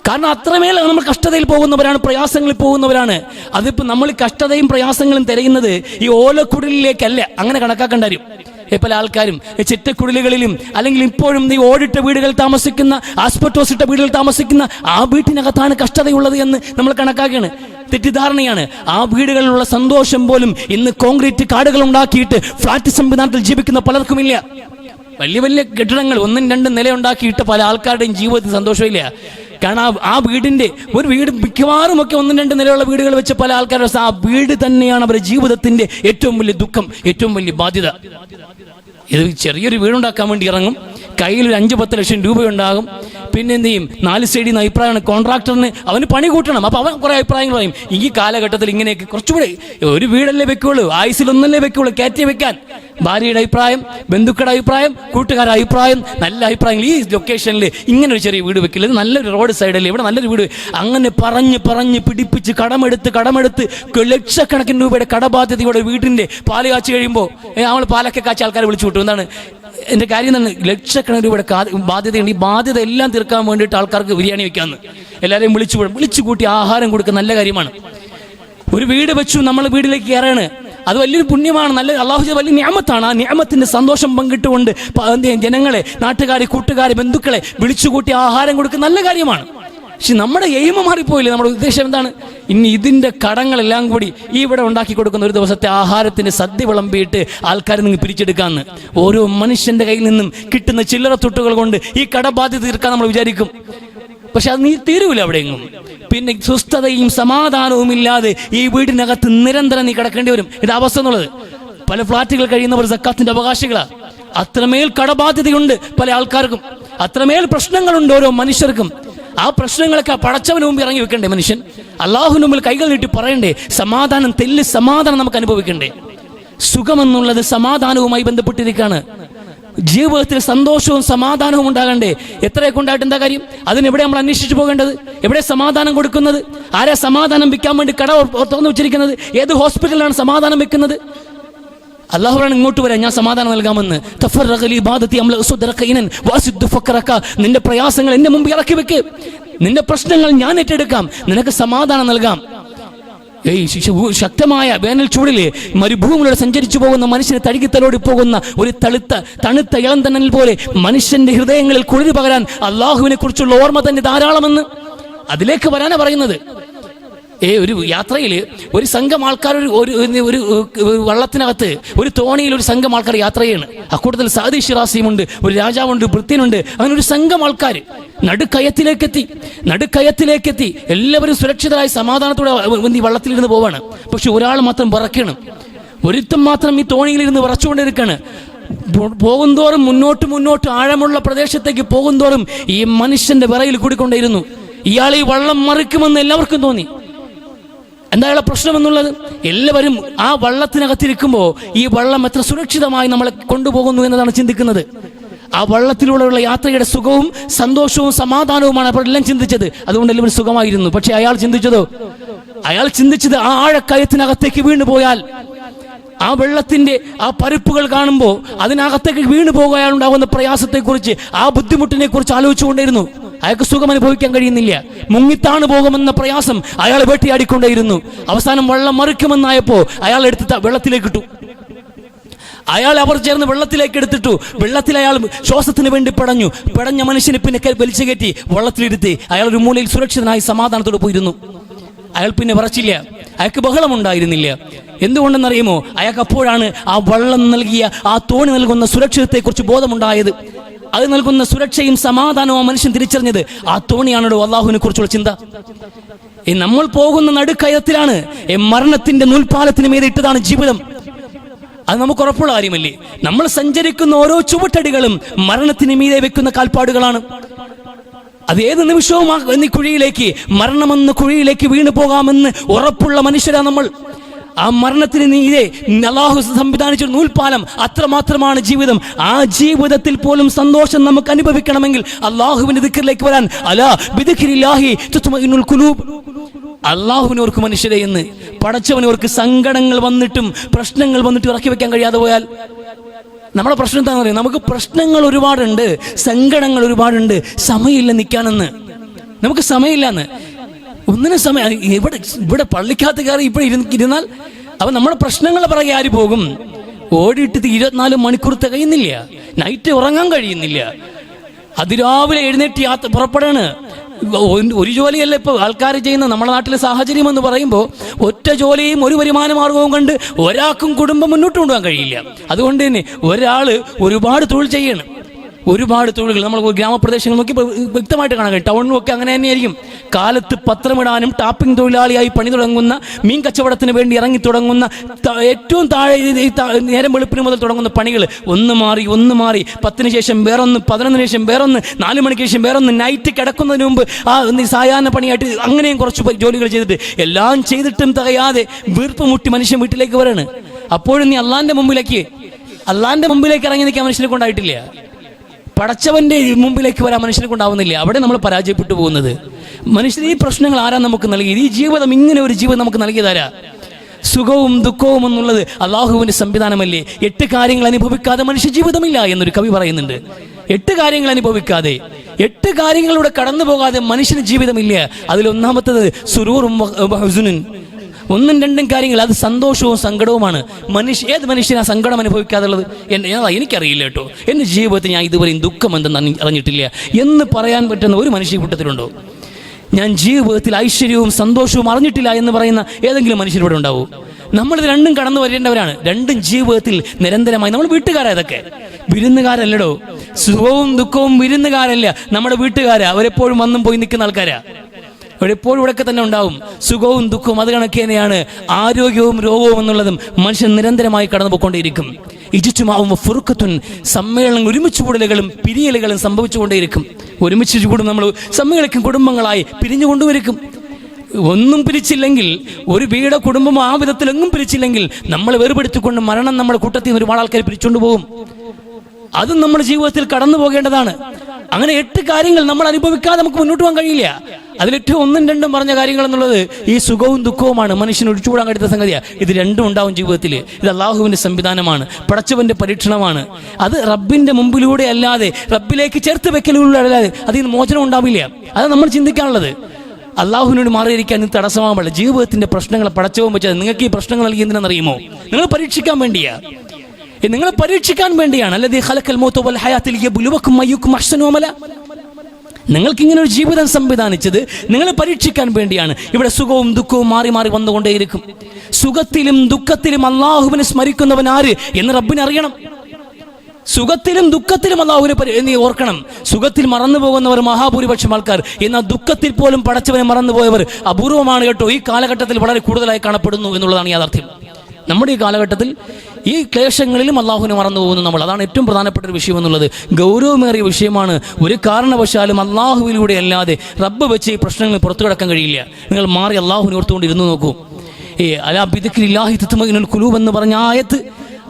കാരണം അത്രമേൽ നമ്മൾ കഷ്ടതയിൽ പോകുന്നവരാണ് പ്രയാസങ്ങളിൽ പോകുന്നവരാണ്. അതിപ്പോൾ നമ്മൾ കഷ്ടതയും പ്രയാസങ്ങളും തിരയുന്നത് ഈ ഓലക്കുടലിലേക്കല്ല. അങ്ങനെ കണക്കാക്കേണ്ട കാര്യം. പല ആൾക്കാരും ചിറ്റക്കുടലുകളിലും അല്ലെങ്കിൽ ഇപ്പോഴും ഈ ഓടിട്ട വീടുകൾ താമസിക്കുന്ന ആസ്പെറ്റോസ് ഇട്ട വീടുകൾ താമസിക്കുന്ന ആ വീട്ടിനകത്താണ് കഷ്ടതയുള്ളത് എന്ന് നമ്മൾ കണക്കാക്കുകയാണ്. തെറ്റിദ്ധാരണയാണ്. ആ വീടുകളിലുള്ള സന്തോഷം പോലും ഇന്ന് കോൺക്രീറ്റ് കാടുകൾ ഉണ്ടാക്കിയിട്ട് ഫ്ലാറ്റ് സംവിധാനത്തിൽ ജീവിക്കുന്ന പലർക്കുമില്ല. വലിയ വലിയ കെട്ടിടങ്ങൾ ഒന്നും രണ്ടും നില ഉണ്ടാക്കിയിട്ട് പല ആൾക്കാരുടെയും ജീവിതത്തിൽ സന്തോഷമില്ല. കാരണം ആ- ആ വീടിന്റെ ഒരു വീട് മിക്കവാറും ഒക്കെ ഒന്നും രണ്ട് നിലയുള്ള വീടുകൾ വെച്ച് പല ആൾക്കാരുടെ ആ വീട് തന്നെയാണ് അവരുടെ ജീവിതത്തിന്റെ ഏറ്റവും വലിയ ദുഃഖം ഏറ്റവും വലിയ ബാധ്യത. ഇത് ചെറിയൊരു വീടുണ്ടാക്കാൻ വേണ്ടി ഇറങ്ങും. കയ്യിൽ ഒരു അഞ്ച് പത്ത് ലക്ഷം രൂപയുണ്ടാകും. പിന്നെ എന്ത് ചെയ്യും? നാല് സൈഡിൽ നിന്ന് അഭിപ്രായമാണ്. കോൺട്രാക്ടറിന് അവന് പണി കൂട്ടണം. അപ്പോൾ അവൻ കുറേ അഭിപ്രായങ്ങൾ പറയും. ഈ കാലഘട്ടത്തിൽ ഇങ്ങനെയൊക്കെ കുറച്ചുകൂടെ ഒരു വീടല്ലേ വെക്കുള്ളൂ. ആയുസിലൊന്നല്ലേ വെക്കുള്ളൂ. കയറ്റി വെക്കാൻ. ഭാര്യയുടെ അഭിപ്രായം ബന്ധുക്കളുടെ അഭിപ്രായം കൂട്ടുകാരുടെ അഭിപ്രായം നല്ല അഭിപ്രായങ്ങൾ. ഈ ലൊക്കേഷനിൽ ഇങ്ങനെ ഒരു ചെറിയ വീട് വെക്കില്ല. നല്ലൊരു റോഡ് സൈഡല്ലേ ഇവിടെ നല്ലൊരു വീട്. അങ്ങനെ പറഞ്ഞ് പറഞ്ഞ് പിടിപ്പിച്ച് കടമെടുത്ത് കടമെടുത്ത് ലക്ഷക്കണക്കിന് രൂപയുടെ കടബാധ്യതയോടെ വീടിന്റെ പാൽ കാച്ചു കഴിയുമ്പോൾ അവൾ പാലൊക്കെ കാച്ച ആൾക്കാരെ വിളിച്ചു വിട്ടു എന്താണ് എന്റെ കാര്യം എന്താണ് ലക്ഷക്കണക്കിന് രൂപയുടെ ബാധ്യതയുണ്ട്. ഈ ബാധ്യത എല്ലാം തീർക്കാൻ വേണ്ടിയിട്ട് ആൾക്കാർക്ക് ബിരിയാണി വെക്കാന്ന്. എല്ലാവരെയും വിളിച്ചു. വിളിച്ചു കൂട്ടി ആഹാരം കൊടുക്കുക നല്ല കാര്യമാണ്. ഒരു വീട് വെച്ചു നമ്മൾ വീട്ടിലേക്ക് കയറാണ്. അത് വലിയൊരു പുണ്യമാണ് നല്ല അള്ളാഹു വലിയ നിയമത്താണ്. ആ നിയമത്തിന്റെ സന്തോഷം പങ്കിട്ടുകൊണ്ട് ജനങ്ങളെ നാട്ടുകാരെ കൂട്ടുകാരെ ബന്ധുക്കളെ വിളിച്ചുകൂട്ടി ആഹാരം കൊടുക്കുന്ന നല്ല കാര്യമാണ്. പക്ഷെ നമ്മുടെ എയിമ മാറിപ്പോയില്ലേ? നമ്മുടെ ഉദ്ദേശം എന്താണ്? ഇനി ഇതിന്റെ കടങ്ങളെല്ലാം കൂടി ഈ ഇവിടെ ഉണ്ടാക്കി കൊടുക്കുന്ന ഒരു ദിവസത്തെ ആഹാരത്തിന് സദ്യ വിളമ്പിയിട്ട് ആൾക്കാരെ നിങ്ങൾ പിരിച്ചെടുക്കാമെന്ന് ഓരോ മനുഷ്യന്റെ കയ്യിൽ നിന്നും കിട്ടുന്ന ചില്ലറ തുട്ടുകൾ കൊണ്ട് ഈ കടബാധ്യത തീർക്കാൻ നമ്മൾ വിചാരിക്കും. പക്ഷെ അത് നീ തീരൂല അവിടെയെങ്ങും. പിന്നെ സ്വസ്ഥതയും സമാധാനവും ഇല്ലാതെ ഈ വീടിനകത്ത് നിരന്തരം നീ കിടക്കേണ്ടി വരും. ഇത് അവസ്ഥ എന്നുള്ളത്. പല ഫ്ലാറ്റുകൾ കഴിയുന്നവർ സക്കാത്തിന്റെ അവകാശികളാണ് അത്രമേൽ കടബാധ്യതയുണ്ട് പല ആൾക്കാർക്കും. അത്രമേൽ പ്രശ്നങ്ങളുണ്ട് ഓരോ മനുഷ്യർക്കും. ആ പ്രശ്നങ്ങളൊക്കെ പടച്ചവന് മുമ്പ് ഇറങ്ങി വെക്കണ്ടേ മനുഷ്യൻ? അള്ളാഹുവിന് മുമ്പിൽ കൈകൾ നീട്ടി പറയണ്ടേ? സമാധാനം തെല്ല് സമാധാനം നമുക്ക് അനുഭവിക്കണ്ടേ? സുഖമെന്നുള്ളത് സമാധാനവുമായി ബന്ധപ്പെട്ടിരിക്കുകയാണ്. ജീവിതത്തിൽ സന്തോഷവും സമാധാനവും ഉണ്ടാകണ്ടേ? എത്രയൊക്കെ ഉണ്ടായിട്ട് എന്താ കാര്യം? അതിനെവിടെ നമ്മൾ അന്വേഷിച്ചു പോകേണ്ടത്? എവിടെ സമാധാനം കൊടുക്കുന്നത്? ആരെ സമാധാനം വിൽക്കാൻ വേണ്ടി കട തുറന്നു വെച്ചിരിക്കുന്നത്? ഏത് ഹോസ്പിറ്റലിലാണ് സമാധാനം വെക്കുന്നത്? അള്ളാഹുറാണ് ഇങ്ങോട്ട് വരാൻ ഞാൻ സമാധാനം നൽകാമെന്ന്. നിന്റെ പ്രയാസങ്ങൾ എന്റെ മുമ്പ് ഇറക്കി വെക്ക്. നിന്റെ പ്രശ്നങ്ങൾ ഞാൻ ഏറ്റെടുക്കാം. നിനക്ക് സമാധാനം നൽകാം. ഏയ് ശക്തമായ വേനൽ ചൂടിൽ മരുഭൂമിയിലൂടെ സഞ്ചരിച്ചു പോകുന്ന മനുഷ്യനെ തഴുകിത്തലോടി പോകുന്ന ഒരു തളുത്ത തണുത്ത ഇളം പോലെ മനുഷ്യന്റെ ഹൃദയങ്ങളിൽ കുളിര് പകരാൻ അള്ളാഹുവിനെ കുറിച്ചുള്ള ഓർമ്മ തന്നെ ധാരാളമെന്ന് അതിലേക്ക് വരാനാ പറയുന്നത്. ഏ ഒരു യാത്രയിൽ ഒരു സംഘം ആൾക്കാർ ഒരു ഒരു വള്ളത്തിനകത്ത് ഒരു തോണിയിൽ ഒരു സംഘം ആൾക്കാർ യാത്ര ചെയ്യാണ് അക്കൂട്ടത്തിൽ സാദി ഷിറാസിയുമുണ്ട് ഒരു രാജാവുണ്ട് ഭൃത്യനുണ്ട് അങ്ങനെ ഒരു സംഘം ആൾക്കാർ നടുക്കയത്തിലേക്കെത്തി നടുക്കയത്തിലേക്കെത്തി. എല്ലാവരും സുരക്ഷിതരായി സമാധാനത്തോടെ ഈ വള്ളത്തിലിരുന്ന് പോവാണ്. പക്ഷെ ഒരാൾ മാത്രം വിറക്കണം ഒരുത്തം മാത്രം ഈ തോണിയിലിരുന്ന് വിറച്ചുകൊണ്ടിരിക്കുകയാണ് പോകുന്തോറും മുന്നോട്ട് മുന്നോട്ട് ആഴമുള്ള പ്രദേശത്തേക്ക് പോകുന്തോറും ഈ മനുഷ്യന്റെ വിറയിൽ കൂടിക്കൊണ്ടേയിരുന്നു. ഇയാൾ ഈ വള്ളം മറിക്കുമെന്ന് എല്ലാവർക്കും തോന്നി. എന്താ അയാളെ പ്രശ്നം എന്നുള്ളത് എല്ലാവരും ആ വള്ളത്തിനകത്തിരിക്കുമ്പോൾ ഈ വള്ളം എത്ര സുരക്ഷിതമായി നമ്മളെ കൊണ്ടുപോകുന്നു എന്നതാണ് ചിന്തിക്കുന്നത്. ആ വള്ളത്തിലൂടെയുള്ള യാത്രയുടെ സുഖവും സന്തോഷവും സമാധാനവുമാണ് അവരെല്ലാം ചിന്തിച്ചത്. അതുകൊണ്ട് എല്ലാവരും സുഖമായിരുന്നു. പക്ഷെ അയാൾ ചിന്തിച്ചതോ? അയാൾ ചിന്തിച്ചത് ആ ആഴക്കയത്തിനകത്തേക്ക് വീണു പോയാൽ ആ വെള്ളത്തിന്റെ ആ പരുപ്പുകൾ കാണുമ്പോൾ അതിനകത്തേക്ക് വീണു പോകാൻ ഉണ്ടാകുന്ന പ്രയാസത്തെക്കുറിച്ച് ആ ബുദ്ധിമുട്ടിനെ കുറിച്ച് ആലോചിച്ചുകൊണ്ടിരുന്നു അയാൾക്ക് സുഖം അനുഭവിക്കാൻ കഴിയുന്നില്ല. മുങ്ങിത്താണ് പോകുമെന്ന പ്രയാസം അയാൾ വെട്ടിയാടിക്കൊണ്ടേയിരുന്നു. അവസാനം വെള്ളം മറിക്കുമെന്നായപ്പോ അയാൾ എടുത്ത് വെള്ളത്തിലേക്ക് ഇട്ടു. അയാൾ അവർ ചേർന്ന് വെള്ളത്തിലേക്ക് എടുത്തിട്ടു. വെള്ളത്തിൽ അയാൾ ശ്വാസത്തിന് വേണ്ടി പടഞ്ഞു. പടഞ്ഞ മനുഷ്യനെ പിന്നെ വലിച്ചു കയറ്റി വെള്ളത്തിലിരുത്തി അയാൾ ഒരു മൂലയിൽ സുരക്ഷിതനായി സമാധാനത്തോടെ പോയിരുന്നു. അയാൾ പിന്നെ വിറച്ചില്ല അയാൾക്ക് ബഹളമുണ്ടായിരുന്നില്ല. എന്തുകൊണ്ടെന്നറിയുമോ? അയാൾക്ക് അപ്പോഴാണ് ആ വെള്ളം നൽകിയ ആ തോണി നൽകുന്ന സുരക്ഷിതത്തെക്കുറിച്ച് ബോധമുണ്ടായത്. അത് നൽകുന്ന സുരക്ഷയും സമാധാനവും മനുഷ്യൻ തിരിച്ചറിഞ്ഞത് ആ തോണിയാണല്ലോ അള്ളാഹുവിനെ കുറിച്ചുള്ള ചിന്ത. നമ്മൾ പോകുന്ന നടുക്കയത്തിലാണ് മരണത്തിന്റെ നൂൽപാലത്തിന് മീതെ ഇട്ടതാണ് ജീവിതം. അത് നമുക്ക് ഉറപ്പുള്ള കാര്യമല്ലേ? നമ്മൾ സഞ്ചരിക്കുന്ന ഓരോ ചുവട്ടടികളും മരണത്തിന് മീതെ വെക്കുന്ന കാൽപ്പാടുകളാണ്. അത് ഏത് നിമിഷവും എന്നീ കുഴിയിലേക്ക് മരണമെന്ന കുഴിയിലേക്ക് വീണു പോകാമെന്ന് ഉറപ്പുള്ള മനുഷ്യരാ നമ്മൾ. ആ മരണത്തിന് നീരെ അള്ളാഹു സംവിധാനിച്ച നൂൽപാലം അത്രമാത്രമാണ് ജീവിതം. ആ ജീവിതത്തിൽ പോലും സന്തോഷം നമുക്ക് അനുഭവിക്കണമെങ്കിൽ അള്ളാഹുവിന്റെ ദിക്കറിലേക്ക് വരാൻ അലാ തുത്മഇന്നുൽ ഖുലൂബ്. അള്ളാഹുവിനോർക്ക് മനുഷ്യരെ എന്ന് പടച്ചവനോർക്ക് സങ്കടങ്ങൾ വന്നിട്ടും പ്രശ്നങ്ങൾ വന്നിട്ട് ഇറക്കി വെക്കാൻ കഴിയാതെ പോയാൽ നമ്മുടെ പ്രശ്നം എന്താണെന്ന് അറിയാം? നമുക്ക് പ്രശ്നങ്ങൾ ഒരുപാടുണ്ട് സങ്കടങ്ങൾ ഒരുപാടുണ്ട് സമയമില്ല നിൽക്കാനെന്ന്. നമുക്ക് സമയമില്ലെന്ന് ഒന്നിനും സമയം ഇവിടെ ഇവിടെ പള്ളിക്കകത്ത് കയറി ഇപ്പോൾ ഇരുന്നാൽ അപ്പം നമ്മുടെ പ്രശ്നങ്ങൾ പറയുക ആര് പോകും? ഓടിയിട്ട് ഇരുപത്തിനാല് മണിക്കൂർ തികയുന്നില്ല. നൈറ്റ് ഉറങ്ങാൻ കഴിയുന്നില്ല. അതിരാവിലെ എഴുന്നേറ്റ് യാത്ര പുറപ്പെടാണ്. ഒരു ജോലിയല്ല ഇപ്പോൾ ആൾക്കാർ ചെയ്യുന്ന നമ്മുടെ നാട്ടിലെ സാഹചര്യം എന്ന് പറയുമ്പോൾ ഒറ്റ ജോലിയും ഒരു വരുമാന മാർഗവും കണ്ട് ഒരാൾക്കും കുടുംബം മുന്നോട്ട് കൊണ്ടുപോകാൻ കഴിയില്ല. അതുകൊണ്ട് തന്നെ ഒരാൾ ഒരുപാട് തൊഴിൽ ചെയ്യണം. ഒരുപാട് തൊഴിലുകൾ നമ്മൾ ഗ്രാമപ്രദേശങ്ങൾ നോക്കി വ്യക്തമായിട്ട് കാണാൻ കഴിയും. ടൗണിലൊക്കെ അങ്ങനെ തന്നെയായിരിക്കും. കാലത്ത് പത്രമിടാനും ടാപ്പിംഗ് തൊഴിലാളിയായി പണി തുടങ്ങുന്ന മീൻ കച്ചവടത്തിന് വേണ്ടി ഇറങ്ങി തുടങ്ങുന്ന ഏറ്റവും താഴെ നേരം വെളുപ്പിന് മുതൽ തുടങ്ങുന്ന പണികൾ ഒന്ന് മാറി ഒന്ന് മാറി. പത്തിന് ശേഷം വേറൊന്ന് പതിനൊന്നിന് ശേഷം വേറൊന്ന് നാല് മണിക്ക് ശേഷം വേറൊന്ന്. നൈറ്റ് കിടക്കുന്നതിന് മുമ്പ് ആ സായാഹ്ന പണിയായിട്ട് അങ്ങനെയും കുറച്ച് ജോലികൾ ചെയ്തിട്ട് എല്ലാം ചെയ്തിട്ടും തകയാതെ വീർപ്പ് മുട്ടി മനുഷ്യൻ വീട്ടിലേക്ക് വരാണ്. അപ്പോഴും നീ അള്ളാന്റെ മുമ്പിലേക്ക് അള്ളാന്റെ മുമ്പിലേക്ക് ഇറങ്ങി നിൽക്കാൻ മനുഷ്യനെ കൊണ്ടായിട്ടില്ല. പടച്ചവന്റെ മുമ്പിലേക്ക് വരാൻ മനുഷ്യനെ കൊണ്ടാവുന്നില്ല അവിടെ നമ്മൾ പരാജയപ്പെട്ടു പോകുന്നത്. മനുഷ്യർ ഈ പ്രശ്നങ്ങൾ ആരാ നമുക്ക് നൽകിയത്? ഈ ജീവിതം ഇങ്ങനെ ഒരു ജീവിതം നമുക്ക് നൽകിയതാരാ സുഖവും ദുഃഖവും എന്നുള്ളത് അള്ളാഹുവിന്റെ സംവിധാനമല്ലേ? എട്ട് കാര്യങ്ങൾ അനുഭവിക്കാതെ മനുഷ്യ ജീവിതമില്ല എന്നൊരു കവി പറയുന്നുണ്ട്. എട്ട് കാര്യങ്ങൾ അനുഭവിക്കാതെ എട്ട് കാര്യങ്ങളിലൂടെ കടന്നു പോകാതെ മനുഷ്യന് ജീവിതമില്ല. അതിലൊന്നാമത്തത് സുരൂറും. ഒന്നും രണ്ടും കാര്യങ്ങൾ അത് സന്തോഷവും സങ്കടവുമാണ്. മനുഷ്യ ഏത് മനുഷ്യനാ സങ്കടം അനുഭവിക്കാതുള്ളത്? എന്നെ എനിക്കറിയില്ല കേട്ടോ. എന്റെ ജീവിതത്തിൽ ഞാൻ ഇതുവരെയും ദുഃഖം എന്തെന്ന് അറിഞ്ഞിട്ടില്ല. എന്ന് പറയാൻ പറ്റുന്ന ഒരു മനുഷ്യ കൂട്ടത്തിലുണ്ടോ? ഞാൻ ജീവിതത്തിൽ ഐശ്വര്യവും സന്തോഷവും അറിഞ്ഞിട്ടില്ല എന്ന് പറയുന്ന ഏതെങ്കിലും മനുഷ്യരിവിടെ ഉണ്ടാവൂ? നമ്മളിത് രണ്ടും കടന്നു വരേണ്ടവരാണ്. രണ്ടും ജീവിതത്തിൽ നിരന്തരമായി നമ്മൾ വീട്ടുകാരാ ഇതൊക്കെ വിരുന്നുകാരല്ലടോ. സുഖവും ദുഃഖവും വിരുന്നുകാരല്ല. നമ്മുടെ വീട്ടുകാരാ. അവരെപ്പോഴും വന്നും പോയി നിൽക്കുന്ന ആൾക്കാരാ. അവരെപ്പോഴും ഇവിടെയൊക്കെ തന്നെ ഉണ്ടാവും. സുഖവും ദുഃഖവും അത് കണക്ക് തന്നെയാണ്. ആരോഗ്യവും രോഗവും എന്നുള്ളതും മനുഷ്യൻ നിരന്തരമായി കടന്നു പോയിക്കൊണ്ടേയിരിക്കും ഇജിറ്റുമാവും ഫുറുക്കത്തുൻ സമ്മേളനം ഒരുമിച്ച് കൂടലുകളും പിരിയലുകളും സംഭവിച്ചുകൊണ്ടേയിരിക്കും. ഒരുമിച്ച് കൂടും നമ്മൾ സമ്മേളിക്കും കുടുംബങ്ങളായി പിരിഞ്ഞു പിരിഞ്ഞുകൊണ്ടുവരിക്കും. ഒന്നും പിരിച്ചില്ലെങ്കിൽ ഒരു വീട കുടുംബം ആ വിധത്തിലെങ്ങും പിരിച്ചില്ലെങ്കിൽ നമ്മൾ വേർപെടുത്തിക്കൊണ്ട് മരണം നമ്മുടെ കൂട്ടത്തിൽ നിന്ന് ഒരുപാട് ആൾക്കാർ പിരിച്ചുകൊണ്ട് പോകും. അതും നമ്മുടെ ജീവിതത്തിൽ കടന്നു പോകേണ്ടതാണ്. അങ്ങനെ എട്ട് കാര്യങ്ങൾ നമ്മൾ അനുഭവിക്കാതെ നമുക്ക് മുന്നോട്ട് പോകാൻ കഴിയില്ല. അതിൽ അതിലേറ്റവും ഒന്നും രണ്ടും പറഞ്ഞ കാര്യങ്ങൾ എന്നുള്ളത് ഈ സുഖവും ദുഃഖവുമാണ്. മനുഷ്യന് ഒഴിച്ചുകൂടാൻ കഴിയുന്ന സംഗതിയാണ് ഇത് രണ്ടും ഉണ്ടാവും ജീവിതത്തിൽ. ഇത് അള്ളാഹുവിന്റെ സംവിധാനമാണ്. പടച്ചവന്റെ പരീക്ഷണമാണ്. അത് റബ്ബിന്റെ മുമ്പിലൂടെ അല്ലാതെ റബ്ബിലേക്ക് ചേർത്ത് വെക്കലിലൂടെ അല്ലാതെ അതിൽ നിന്ന് മോചനം ഉണ്ടാവില്ല. അത് നമ്മൾ ചിന്തിക്കാനുള്ളത്. അള്ളാഹുവിനോട് മാറിയിരിക്കാൻ ഇത് തടസ്സമാകാൻ പാടില്ല ജീവിതത്തിന്റെ പ്രശ്നങ്ങൾ പടച്ചവും വെച്ചത് നിങ്ങൾക്ക് ഈ പ്രശ്നങ്ങൾ നൽകി എന്തിനാണെന്നറിയുമോ നിങ്ങൾ പരീക്ഷിക്കാൻ വേണ്ടിയാ. ഇത് നിങ്ങളെ പരീക്ഷിക്കാൻ വേണ്ടിയാണ്. അല്ലെ വൽ നിങ്ങൾക്ക് ഇങ്ങനെ ഒരു ജീവിതം സംവിധാനിച്ചത് നിങ്ങളെ പരീക്ഷിക്കാൻ വേണ്ടിയാണ്. ഇവിടെ സുഖവും ദുഃഖവും മാറി മാറി വന്നുകൊണ്ടേയിരിക്കും. സുഖത്തിലും ദുഃഖത്തിലും അള്ളാഹുവിനെ സ്മരിക്കുന്നവൻ ആര് എന്ന് റബ്ബിന് അറിയണം. സുഖത്തിലും ദുഃഖത്തിലും അള്ളാഹുവിനെ നീ ഓർക്കണം. സുഖത്തിൽ മറന്നു പോകുന്നവർ മഹാഭൂരിപക്ഷം ആൾക്കാർ. എന്നാൽ ദുഃഖത്തിൽ പോലും പടച്ചവനെ മറന്നുപോയവർ അപൂർവമാണ് കേട്ടോ. ഈ കാലഘട്ടത്തിൽ വളരെ കൂടുതലായി കാണപ്പെടുന്നു എന്നുള്ളതാണ് യാഥാർത്ഥ്യം. നമ്മുടെ ഈ കാലഘട്ടത്തിൽ ഈ ക്ലേശങ്ങളിലും അള്ളാഹുവിനെ മറന്നു പോകുന്നു നമ്മൾ. അതാണ് ഏറ്റവും പ്രധാനപ്പെട്ട ഒരു വിഷയം എന്നുള്ളത്. ഗൗരവമേറിയ വിഷയമാണ്. ഒരു കാരണവശാലും അള്ളാഹുവിലൂടെ അല്ലാതെ റബ്ബ് വെച്ച് ഈ പ്രശ്നങ്ങൾ പുറത്തു കിടക്കാൻ കഴിയില്ല. നിങ്ങൾ മാറി അള്ളാഹുവിനെ ഓർത്തുകൊണ്ട് ഇരുന്ന് നോക്കൂ. ഏ അലാ ബിദിക്രില്ലാഹി തത്മഇനുൽ ഖുലൂബ് എന്ന് പറഞ്ഞ ആയത്ത്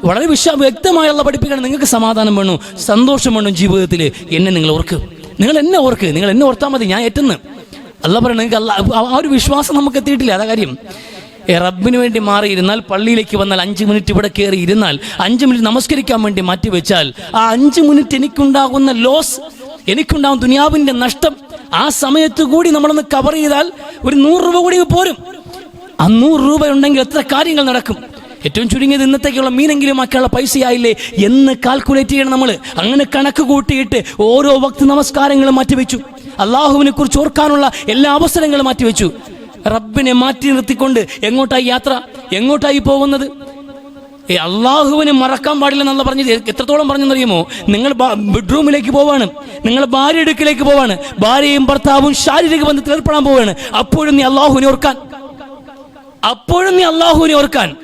വളരെ വിശ്വാ വ്യക്തമായുള്ള പഠിപ്പിക്കണം നിങ്ങൾക്ക് സമാധാനം വേണു സന്തോഷം വേണം ജീവിതത്തിൽ എന്നെ നിങ്ങൾ ഓർക്ക്. നിങ്ങൾ എന്നെ ഓർക്ക്. നിങ്ങൾ എന്നെ ഓർത്താൽ മതി ഞാൻ എത്തുന്നു. അല്ല പറയണം നിങ്ങൾക്ക് അല്ല ആ ഒരു വിശ്വാസം നമുക്ക് എത്തിയിട്ടില്ല. അതാ കാര്യം. റബ്ബിന് വേണ്ടി മാറിയിരുന്നാൽ പള്ളിയിലേക്ക് വന്നാൽ അഞ്ച് മിനിറ്റ് ഇവിടെ കയറി ഇരുന്നാൽ അഞ്ച് മിനിറ്റ് നമസ്കരിക്കാൻ വേണ്ടി മാറ്റി വെച്ചാൽ ആ അഞ്ച് മിനിറ്റ് എനിക്കുണ്ടാകുന്ന ലോസ് എനിക്കുണ്ടാകുന്ന ദുനിയാവിന്റെ നഷ്ടം ആ സമയത്ത് കൂടി നമ്മളൊന്ന് കവർ ചെയ്താൽ ഒരു നൂറ് രൂപ കൂടി പോരും. ആ നൂറ് രൂപ ഉണ്ടെങ്കിൽ എത്ര കാര്യങ്ങൾ നടക്കും? ഏറ്റവും ചുരുങ്ങിയത് ഇന്നത്തേക്കുള്ള മീനെങ്കിലും ആക്കാനുള്ള പൈസയായില്ലേ? എന്ന് കാൽക്കുലേറ്റ് ചെയ്യണം നമ്മൾ അങ്ങനെ കണക്ക് കൂട്ടിയിട്ട് ഓരോ ഭക്തി നമസ്കാരങ്ങളും മാറ്റിവെച്ചു. അള്ളാഹുവിനെ കുറിച്ച് ഓർക്കാനുള്ള എല്ലാ അവസരങ്ങളും മാറ്റിവെച്ചു. റബ്ബിനെ മാറ്റി നിർത്തിക്കൊണ്ട് എങ്ങോട്ടായി യാത്ര? എങ്ങോട്ടായി പോകുന്നത്? ഏ അള്ളാഹുവിനെ മറക്കാൻ പാടില്ല എന്നുള്ള പറഞ്ഞത്. എത്രത്തോളം പറഞ്ഞെന്നറിയുമോ? നിങ്ങൾ ബെഡ്റൂമിലേക്ക് പോവാണ്. നിങ്ങൾ ഭാര്യ അടുക്കിലേക്ക് പോവാണ്. ഭാര്യയും ഭർത്താവും ശാരീരിക ബന്ധത്തിൽ ഏർപ്പെടാൻ പോവാണ്. അപ്പോഴും നീ അള്ളാഹുവിനെ ഓർക്കാൻ. അപ്പോഴും നീ അള്ളാഹുവിനെ ഓർക്കാൻ.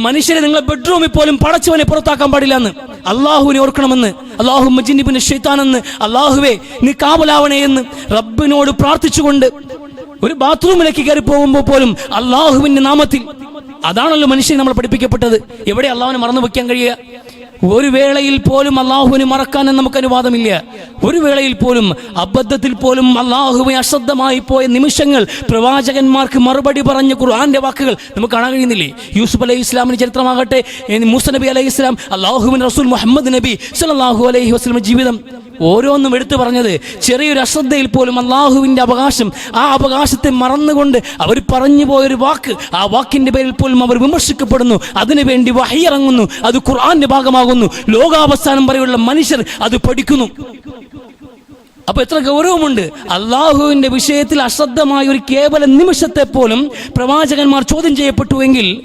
മനുഷ്യരെ നിങ്ങളെ ബെഡ്റൂമിൽ പോലും പടച്ചവനെ പുറത്താക്കാൻ പാടില്ല എന്ന് അള്ളാഹുവിനെ ഓർക്കണമെന്ന് അള്ളാഹു മജിന്നിബിന് ഷെയ്ത്താനെന്ന് അള്ളാഹുവേ നീ കാവലാവണേ എന്ന് റബ്ബിനോട് പ്രാർത്ഥിച്ചുകൊണ്ട് ഒരു ബാത്റൂമിലേക്ക് കയറി പോകുമ്പോൾ പോലും അള്ളാഹുവിന്റെ നാമത്തിൽ അതാണല്ലോ മനുഷ്യൻ നമ്മൾ പഠിപ്പിക്കപ്പെട്ടത്. എവിടെ അള്ളാഹുവിനെ മറന്നു വയ്ക്കാൻ കഴിയുക? ഒരു വേളയിൽ പോലും അള്ളാഹുവിനെ മറക്കാൻ നമുക്ക് അനുവാദമില്ല. ഒരു വേളയിൽ പോലും അബദ്ധത്തിൽ പോലും അള്ളാഹുവിനെ അശ്രദ്ധമായി പോയ നിമിഷങ്ങൾ പ്രവാചകന്മാർക്ക് മറുപടി പറഞ്ഞ ഖുർആന്റെ വാക്കുകൾ നമുക്ക് കാണാൻ കഴിയുന്നില്ലേ? യൂസുഫ് അലൈഹി ഇസ്ലാമിന് ചരിത്രമാകട്ടെ മൂസ നബി അലൈഹി ഇസ്ലാം അള്ളാഹുവിൻ റസൂൽ മുഹമ്മദ് നബി സലാഹു അലൈഹി വസ്ലം ജീവിതം ഓരോന്നും എടുത്തു പറഞ്ഞത് ചെറിയൊരു അശ്രദ്ധയിൽ പോലും അള്ളാഹുവിന്റെ അവകാശം ആ അവകാശത്തെ മറന്നുകൊണ്ട് അവർ പറഞ്ഞു പോയൊരു വാക്ക് ആ വാക്കിന്റെ പേരിൽ പോലും അവർ വിമർശിക്കപ്പെടുന്നു. അതിനുവേണ്ടി വഹിയിറങ്ങുന്നു അത് ഖുർആന്റെ ഭാഗമാകുന്നു. ലോകാവസാനം വരെയുള്ള മനുഷ്യർ അത് പഠിക്കുന്നു. അപ്പൊ എത്ര ഗൗരവമുണ്ട്. അള്ളാഹുവിന്റെ വിഷയത്തിൽ അശ്രദ്ധമായ ഒരു കേവല നിമിഷത്തെ പോലും പ്രവാചകന്മാർ ചോദ്യം ചെയ്യപ്പെട്ടുവെങ്കിൽ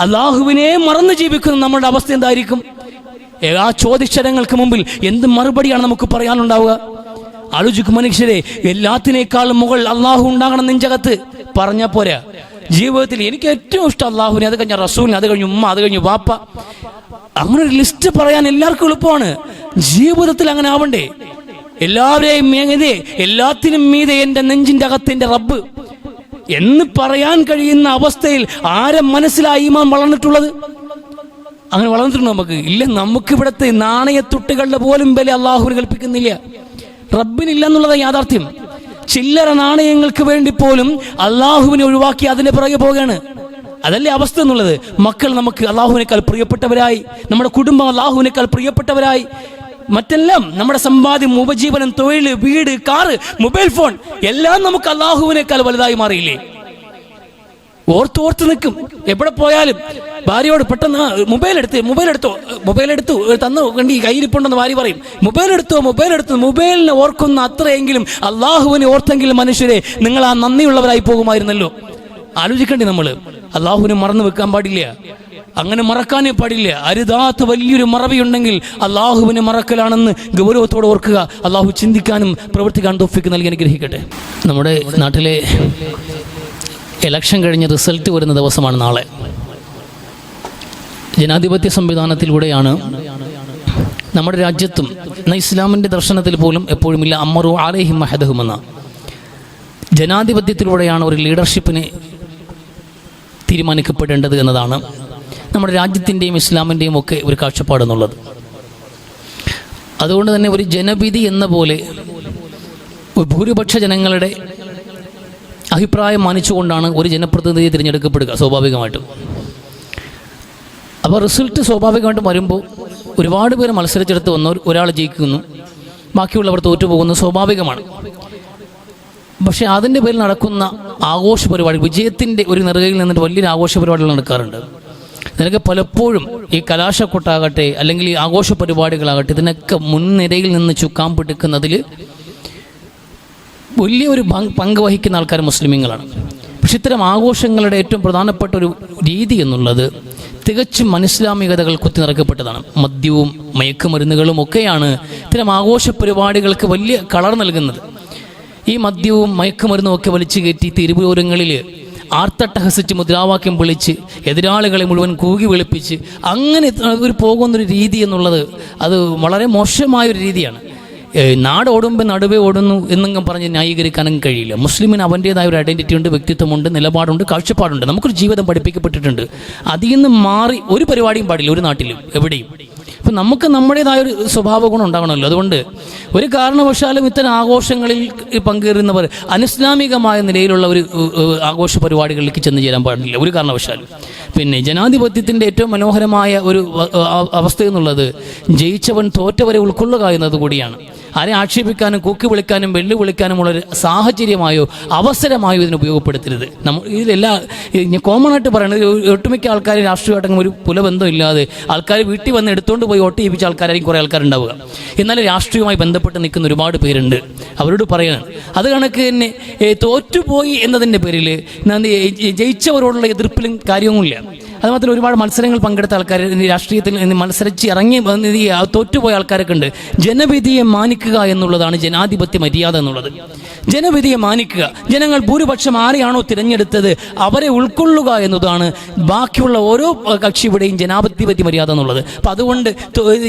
അള്ളാഹുവിനെ മറന്നു ജീവിക്കുന്ന നമ്മുടെ അവസ്ഥ എന്തായിരിക്കും? ആ ചോദ്യക്ഷരങ്ങൾക്ക് മുമ്പിൽ എന്ത് മറുപടിയാണ് നമുക്ക് പറയാനുണ്ടാവുക? ആലോചിക്കും മനുഷ്യരെ എല്ലാത്തിനേക്കാളും മുകൾ അള്ളാഹു ഉണ്ടാകണം നെഞ്ചകത്ത്. പറഞ്ഞ പോരാ. ജീവിതത്തിൽ എനിക്ക് ഏറ്റവും ഇഷ്ടം അള്ളാഹുവിനെ അത് കഴിഞ്ഞ റസൂലിനെ അത് കഴിഞ്ഞ് ഉമ്മ അത് കഴിഞ്ഞ് വാപ്പ. അങ്ങനെ ഒരു ലിസ്റ്റ് പറയാൻ എല്ലാവർക്കും എളുപ്പമാണ്. ജീവിതത്തിൽ അങ്ങനെ ആവണ്ടേ? എല്ലാവരെയും മീതെ എല്ലാത്തിനും മീതെ എന്റെ നെഞ്ചിന്റെ അകത്ത് എന്റെ റബ്ബ്. എന്ന് പറയാൻ കഴിയുന്ന അവസ്ഥയിൽ ആരെ മനസ്സിലായി ഈമാൻ വളർന്നിട്ടുള്ളത്? അങ്ങനെ വളർന്നിട്ടുണ്ട് നമുക്ക്. ഇല്ല നമുക്ക് ഇവിടുത്തെ നാണയത്തുട്ടുകളുടെ പോലും വില അള്ളാഹുവിന് കൽപ്പിക്കുന്നില്ല. റബ്ബിനില്ല എന്നുള്ളത് യാഥാർത്ഥ്യം. ചില്ലറ നാണയങ്ങൾക്ക് വേണ്ടി പോലും അള്ളാഹുവിനെ ഒഴിവാക്കി അതിന്റെ പുറകെ പോവുകയാണ്. അതല്ലേ അവസ്ഥ എന്നുള്ളത്. മക്കൾ നമുക്ക് അള്ളാഹുവിനേക്കാൾ പ്രിയപ്പെട്ടവരായി നമ്മുടെ കുടുംബം അള്ളാഹുവിനേക്കാൾ പ്രിയപ്പെട്ടവരായി. മറ്റെല്ലാം നമ്മുടെ സമ്പാദ്യം ഉപജീവനം തൊഴിൽ വീട് കാറ് മൊബൈൽ ഫോൺ എല്ലാം നമുക്ക് അള്ളാഹുവിനേക്കാൾ വലുതായി മാറിയില്ലേ? ഓർത്തോർത്ത് നിൽക്കും. എവിടെ പോയാലും ഭാര്യയോട് പെട്ടെന്ന് മൊബൈൽ എടുത്ത് മൊബൈൽ എടുത്തോ മൊബൈൽ എടുത്തു തന്നു കണ്ടി കയ്യിരിപ്പുണ്ടെന്ന് ഭാര്യ പറയും. മൊബൈൽ എടുത്തോ മൊബൈൽ എടുത്തു മൊബൈലിനെ ഓർക്കുന്ന അത്രയെങ്കിലും അള്ളാഹുവിനെ ഓർത്തെങ്കിലും മനുഷ്യരെ നിങ്ങൾ ആ നന്ദിയുള്ളവരായി പോകുമായിരുന്നല്ലോ. ആലോചിക്കണ്ടേ നമ്മൾ അള്ളാഹുവിനെ മറന്നു വെക്കാൻ പാടില്ല. അങ്ങനെ മറക്കാനേ പാടില്ല. അരുതാത്ത വലിയൊരു മറവിയുണ്ടെങ്കിൽ അള്ളാഹുവിനെ മറക്കലാണെന്ന് ഗൗരവത്തോടെ ഓർക്കുക. അള്ളാഹു ചിന്തിക്കാനും പ്രവർത്തിക്കാനും തൊഫിക്ക് നൽകി അനുഗ്രഹിക്കട്ടെ. നമ്മുടെ നാട്ടിലെ ഇലക്ഷൻ കഴിഞ്ഞ് റിസൾട്ട് വരുന്ന ദിവസമാണ് നാളെ. ജനാധിപത്യ സംവിധാനത്തിലൂടെയാണ് നമ്മുടെ രാജ്യത്തും എന്നാൽ ഇസ്ലാമിന്റെ ദർശനത്തിൽ പോലും എപ്പോഴുമില്ല അമ്മറു ആലേഹിം മഹദഹുമെന്ന ജനാധിപത്യത്തിലൂടെയാണ് ഒരു ലീഡർഷിപ്പിനെ തീരുമാനിക്കപ്പെടേണ്ടത് എന്നതാണ് നമ്മുടെ രാജ്യത്തിന്റെയും ഇസ്ലാമിന്റെയും ഒക്കെ ഒരു കാഴ്ചപ്പാടെന്നുള്ളത്. അതുകൊണ്ട് തന്നെ ഒരു ജനവിധി എന്ന പോലെ ഭൂരിപക്ഷ ജനങ്ങളുടെ അഭിപ്രായം മാനിച്ചുകൊണ്ടാണ് ഒരു ജനപ്രതിനിധിയെ തിരഞ്ഞെടുക്കപ്പെടുക സ്വാഭാവികമായിട്ടും. അപ്പോൾ റിസൾട്ട് സ്വാഭാവികമായിട്ടും വരുമ്പോൾ ഒരുപാട് പേര് മത്സരിച്ചെടുത്ത് വന്നവർ ഒരാൾ ജയിക്കുന്നു. ബാക്കിയുള്ളവർ തോറ്റുപോകുന്നത് സ്വാഭാവികമാണ്. പക്ഷേ അതിന്റെ പേരിൽ നടക്കുന്ന ആഘോഷ പരിപാടി വിജയത്തിന്റെ ഒരു നിറകയിൽ നിന്നിട്ട് വലിയൊരു ആഘോഷ പരിപാടികൾ നടക്കാറുണ്ട്. നിനക്ക് പലപ്പോഴും ഈ കലാശക്കൊട്ടാകട്ടെ അല്ലെങ്കിൽ ഈ ആഘോഷ പരിപാടികളാകട്ടെ ഇതിനൊക്കെ മുൻനിരയിൽ നിന്ന് ചുക്കാൻ പിടിക്കുന്നതിൽ വലിയൊരു ഒരു പങ്ക് വഹിക്കുന്ന ആൾക്കാർ മുസ്ലിമീങ്ങളാണ്. പക്ഷെ ഇത്തരം ആഘോഷങ്ങളുടെ ഏറ്റവും പ്രധാനപ്പെട്ട ഒരു രീതി എന്നുള്ളത് തികച്ചും മനസ്സിലാമികതകൾ കുത്തി നിറക്കപ്പെട്ടതാണ് മദ്യവും മയക്കുമരുന്നുകളും ഒക്കെയാണ് ഇത്തരം ആഘോഷ പരിപാടികൾക്ക് വലിയ കളർ നൽകുന്നത്. ഈ മദ്യവും മയക്കുമരുന്നും ഒക്കെ വലിച്ചു കയറ്റി തിരുവോരങ്ങളിൽ ആർത്തട്ടഹസിച്ച് മുദ്രാവാക്യം വിളിച്ച് എതിരാളികളെ മുഴുവൻ കൂകി വിളിപ്പിച്ച് അങ്ങനെ ഒരു പോകുന്നൊരു രീതി എന്നുള്ളത് അത് വളരെ മോശമായൊരു രീതിയാണ്. നാട് ഓടുമ്പോൾ നടുവേ ഓടുന്നു എന്നും പറഞ്ഞ് ന്യായീകരിക്കാനും കഴിയില്ല. മുസ്ലിമിന് അവന്റേതായ ഒരു ഐഡന്റിറ്റി ഉണ്ട് വ്യക്തിത്വമുണ്ട് നിലപാടുണ്ട് കാഴ്ചപ്പാടുണ്ട്. നമുക്കൊരു ജീവിതം പഠിപ്പിക്കപ്പെട്ടിട്ടുണ്ട്. അതിൽ നിന്ന് മാറി ഒരു പരിപാടിയും പാടില്ല ഒരു നാട്ടിലും എവിടെയും. അപ്പം നമുക്ക് നമ്മുടേതായ ഒരു സ്വഭാവ ഗുണം ഉണ്ടാകണമല്ലോ അതുകൊണ്ട് ഒരു കാരണവശാലും ഇത്തരം ആഘോഷങ്ങളിൽ പങ്കേറുന്നവർ അനിസ്ലാമികമായ നിലയിലുള്ള ഒരു ആഘോഷ പരിപാടികളിലേക്ക് ചെന്ന് ചേരാൻ പാടില്ല. ഒരു കാരണവശാലും. പിന്നെ ജനാധിപത്യത്തിന്റെ ഏറ്റവും മനോഹരമായ ഒരു അവസ്ഥ എന്നുള്ളത് ജയിച്ചവൻ തോറ്റവരെ ഉൾക്കൊള്ളുക എന്നത് കൂടിയാണ് ആരെ ആക്ഷേപിക്കാനും കൂക്കി വിളിക്കാനും വെല്ലുവിളിക്കാനുമുള്ള ഒരു സാഹചര്യമായോ അവസരമായോ ഇതിനെ ഉപയോഗപ്പെടുത്തരുത്. നമ്മൾ ഇതിലെല്ലാ കോമൺ ആയിട്ട് പറയുന്നത് ഒട്ടുമിക്ക ആൾക്കാർ രാഷ്ട്രീയമായിട്ട് ഒരു പുലബന്ധം ഇല്ലാതെ ആൾക്കാർ വീട്ടിൽ വന്ന് എടുത്തുകൊണ്ട് പോയി വോട്ട് ചെയ്യിപ്പിച്ച ആൾക്കാരായിരിക്കും കുറേ ആൾക്കാരുണ്ടാവുക. എന്നാൽ രാഷ്ട്രീയവുമായി ബന്ധപ്പെട്ട് നിൽക്കുന്ന ഒരുപാട് പേരുണ്ട്. അവരോട് പറയണം അത് കണക്ക് തന്നെ തോറ്റുപോയി എന്നതിന്റെ പേരിൽ ഞാൻ ജയിച്ചവരോടുള്ള എതിർപ്പിലും കാര്യവുമില്ല. അത് മാത്രമല്ല ഒരുപാട് മത്സരങ്ങൾ പങ്കെടുത്ത ആൾക്കാർ രാഷ്ട്രീയത്തിൽ മത്സരിച്ച് ഇറങ്ങി തോറ്റുപോയ ആൾക്കാരൊക്കെ ഉണ്ട്. ജനവിധിയെ മാനിക്കുക എന്നുള്ളതാണ് ജനാധിപത്യ മര്യാദ എന്നുള്ളത്. ജനവിധിയെ മാനിക്കുക. ജനങ്ങൾ ഭൂരിപക്ഷം ആരെയാണോ തിരഞ്ഞെടുത്തത് അവരെ ഉൾക്കൊള്ളുക എന്നതാണ് ബാക്കിയുള്ള ഓരോ കക്ഷിയുടെയും ജനാധിപത്യ മര്യാദ എന്നുള്ളത്. അപ്പം അതുകൊണ്ട്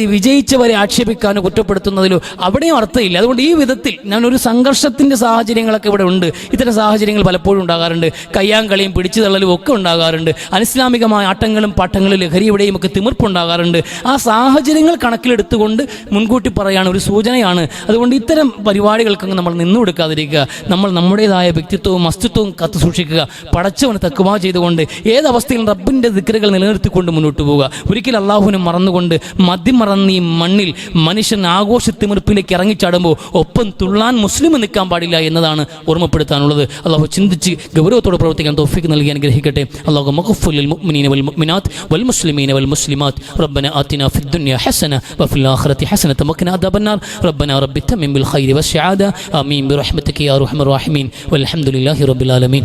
വിജയിച്ചവരെ ആക്ഷേപിക്കാനോ കുറ്റപ്പെടുത്തുന്നതിലോ അവിടെയും അർത്ഥമില്ല. അതുകൊണ്ട് ഈ വിധത്തിൽ ഞാൻ ഒരു സംഘർഷത്തിന്റെ സാഹചര്യങ്ങളൊക്കെ ഇവിടെ ഉണ്ട്. ഇത്തരം സാഹചര്യങ്ങൾ പലപ്പോഴും ഉണ്ടാകാറുണ്ട്. കയ്യാങ്കളിയും പിടിച്ചു തള്ളലും ഒക്കെ ഉണ്ടാകാറുണ്ട്. അനിസ്ലാമികമായ ആട്ടങ്ങളും പാട്ടങ്ങളും ലഹരി ഇവിടെയും ഒക്കെ തിമിർപ്പുണ്ടാകാറുണ്ട്. ആ സാഹചര്യങ്ങൾ കണക്കിലെടുത്തുകൊണ്ട് മുൻകൂട്ടി പറയാണ് ഒരു സൂചനയാണ്. അതുകൊണ്ട് ഇത്തരം പരിപാടികൾക്കൊക്കെ നമ്മൾ നിന്നു കൊടുക്കാതിരിക്കുക. നമ്മൾ നമ്മുടേതായ വ്യക്തിത്വവും അസ്തിത്വവും കത്തു സൂക്ഷിക്കുക. പടച്ചവന് തക്കുവ ചെയ്തുകൊണ്ട് ഏതവസ്ഥയിലും റബ്ബിന്റെ ദിക്കറുകൾ നിലനിർത്തിക്കൊണ്ട് മുന്നോട്ട് പോവുക. ഒരിക്കൽ അള്ളാഹുവിനെ മറന്നുകൊണ്ട് മദ്യം മറന്ന് ഈ മണ്ണിൽ മനുഷ്യൻ ആഘോഷ തിമിർപ്പിലേക്ക് ഇറങ്ങിച്ചാടുമ്പോൾ ഒപ്പം തുള്ളാൻ മുസ്ലിം നിൽക്കാൻ പാടില്ല എന്നതാണ് ഓർമ്മപ്പെടുത്താനുള്ളത്. അള്ളാഹു ചിന്തിച്ച് ഗൗരവത്തോടെ പ്രവർത്തിക്കാൻ തോഫിക്ക് നൽകി അനുഗ്രഹിക്കട്ടെ. അള്ളാഹു മഖഫുൽ മുഅ്മിനീന والمؤمنات والمسلمين والمسلمات. ربنا آتنا في الدنيا حسنة وفي الآخرة حسنة وقنا عذاب النار. ربنا رب التمم بالخير والسعادة. آمين برحمتك يا أرحم الراحمين. والحمد لله رب العالمين.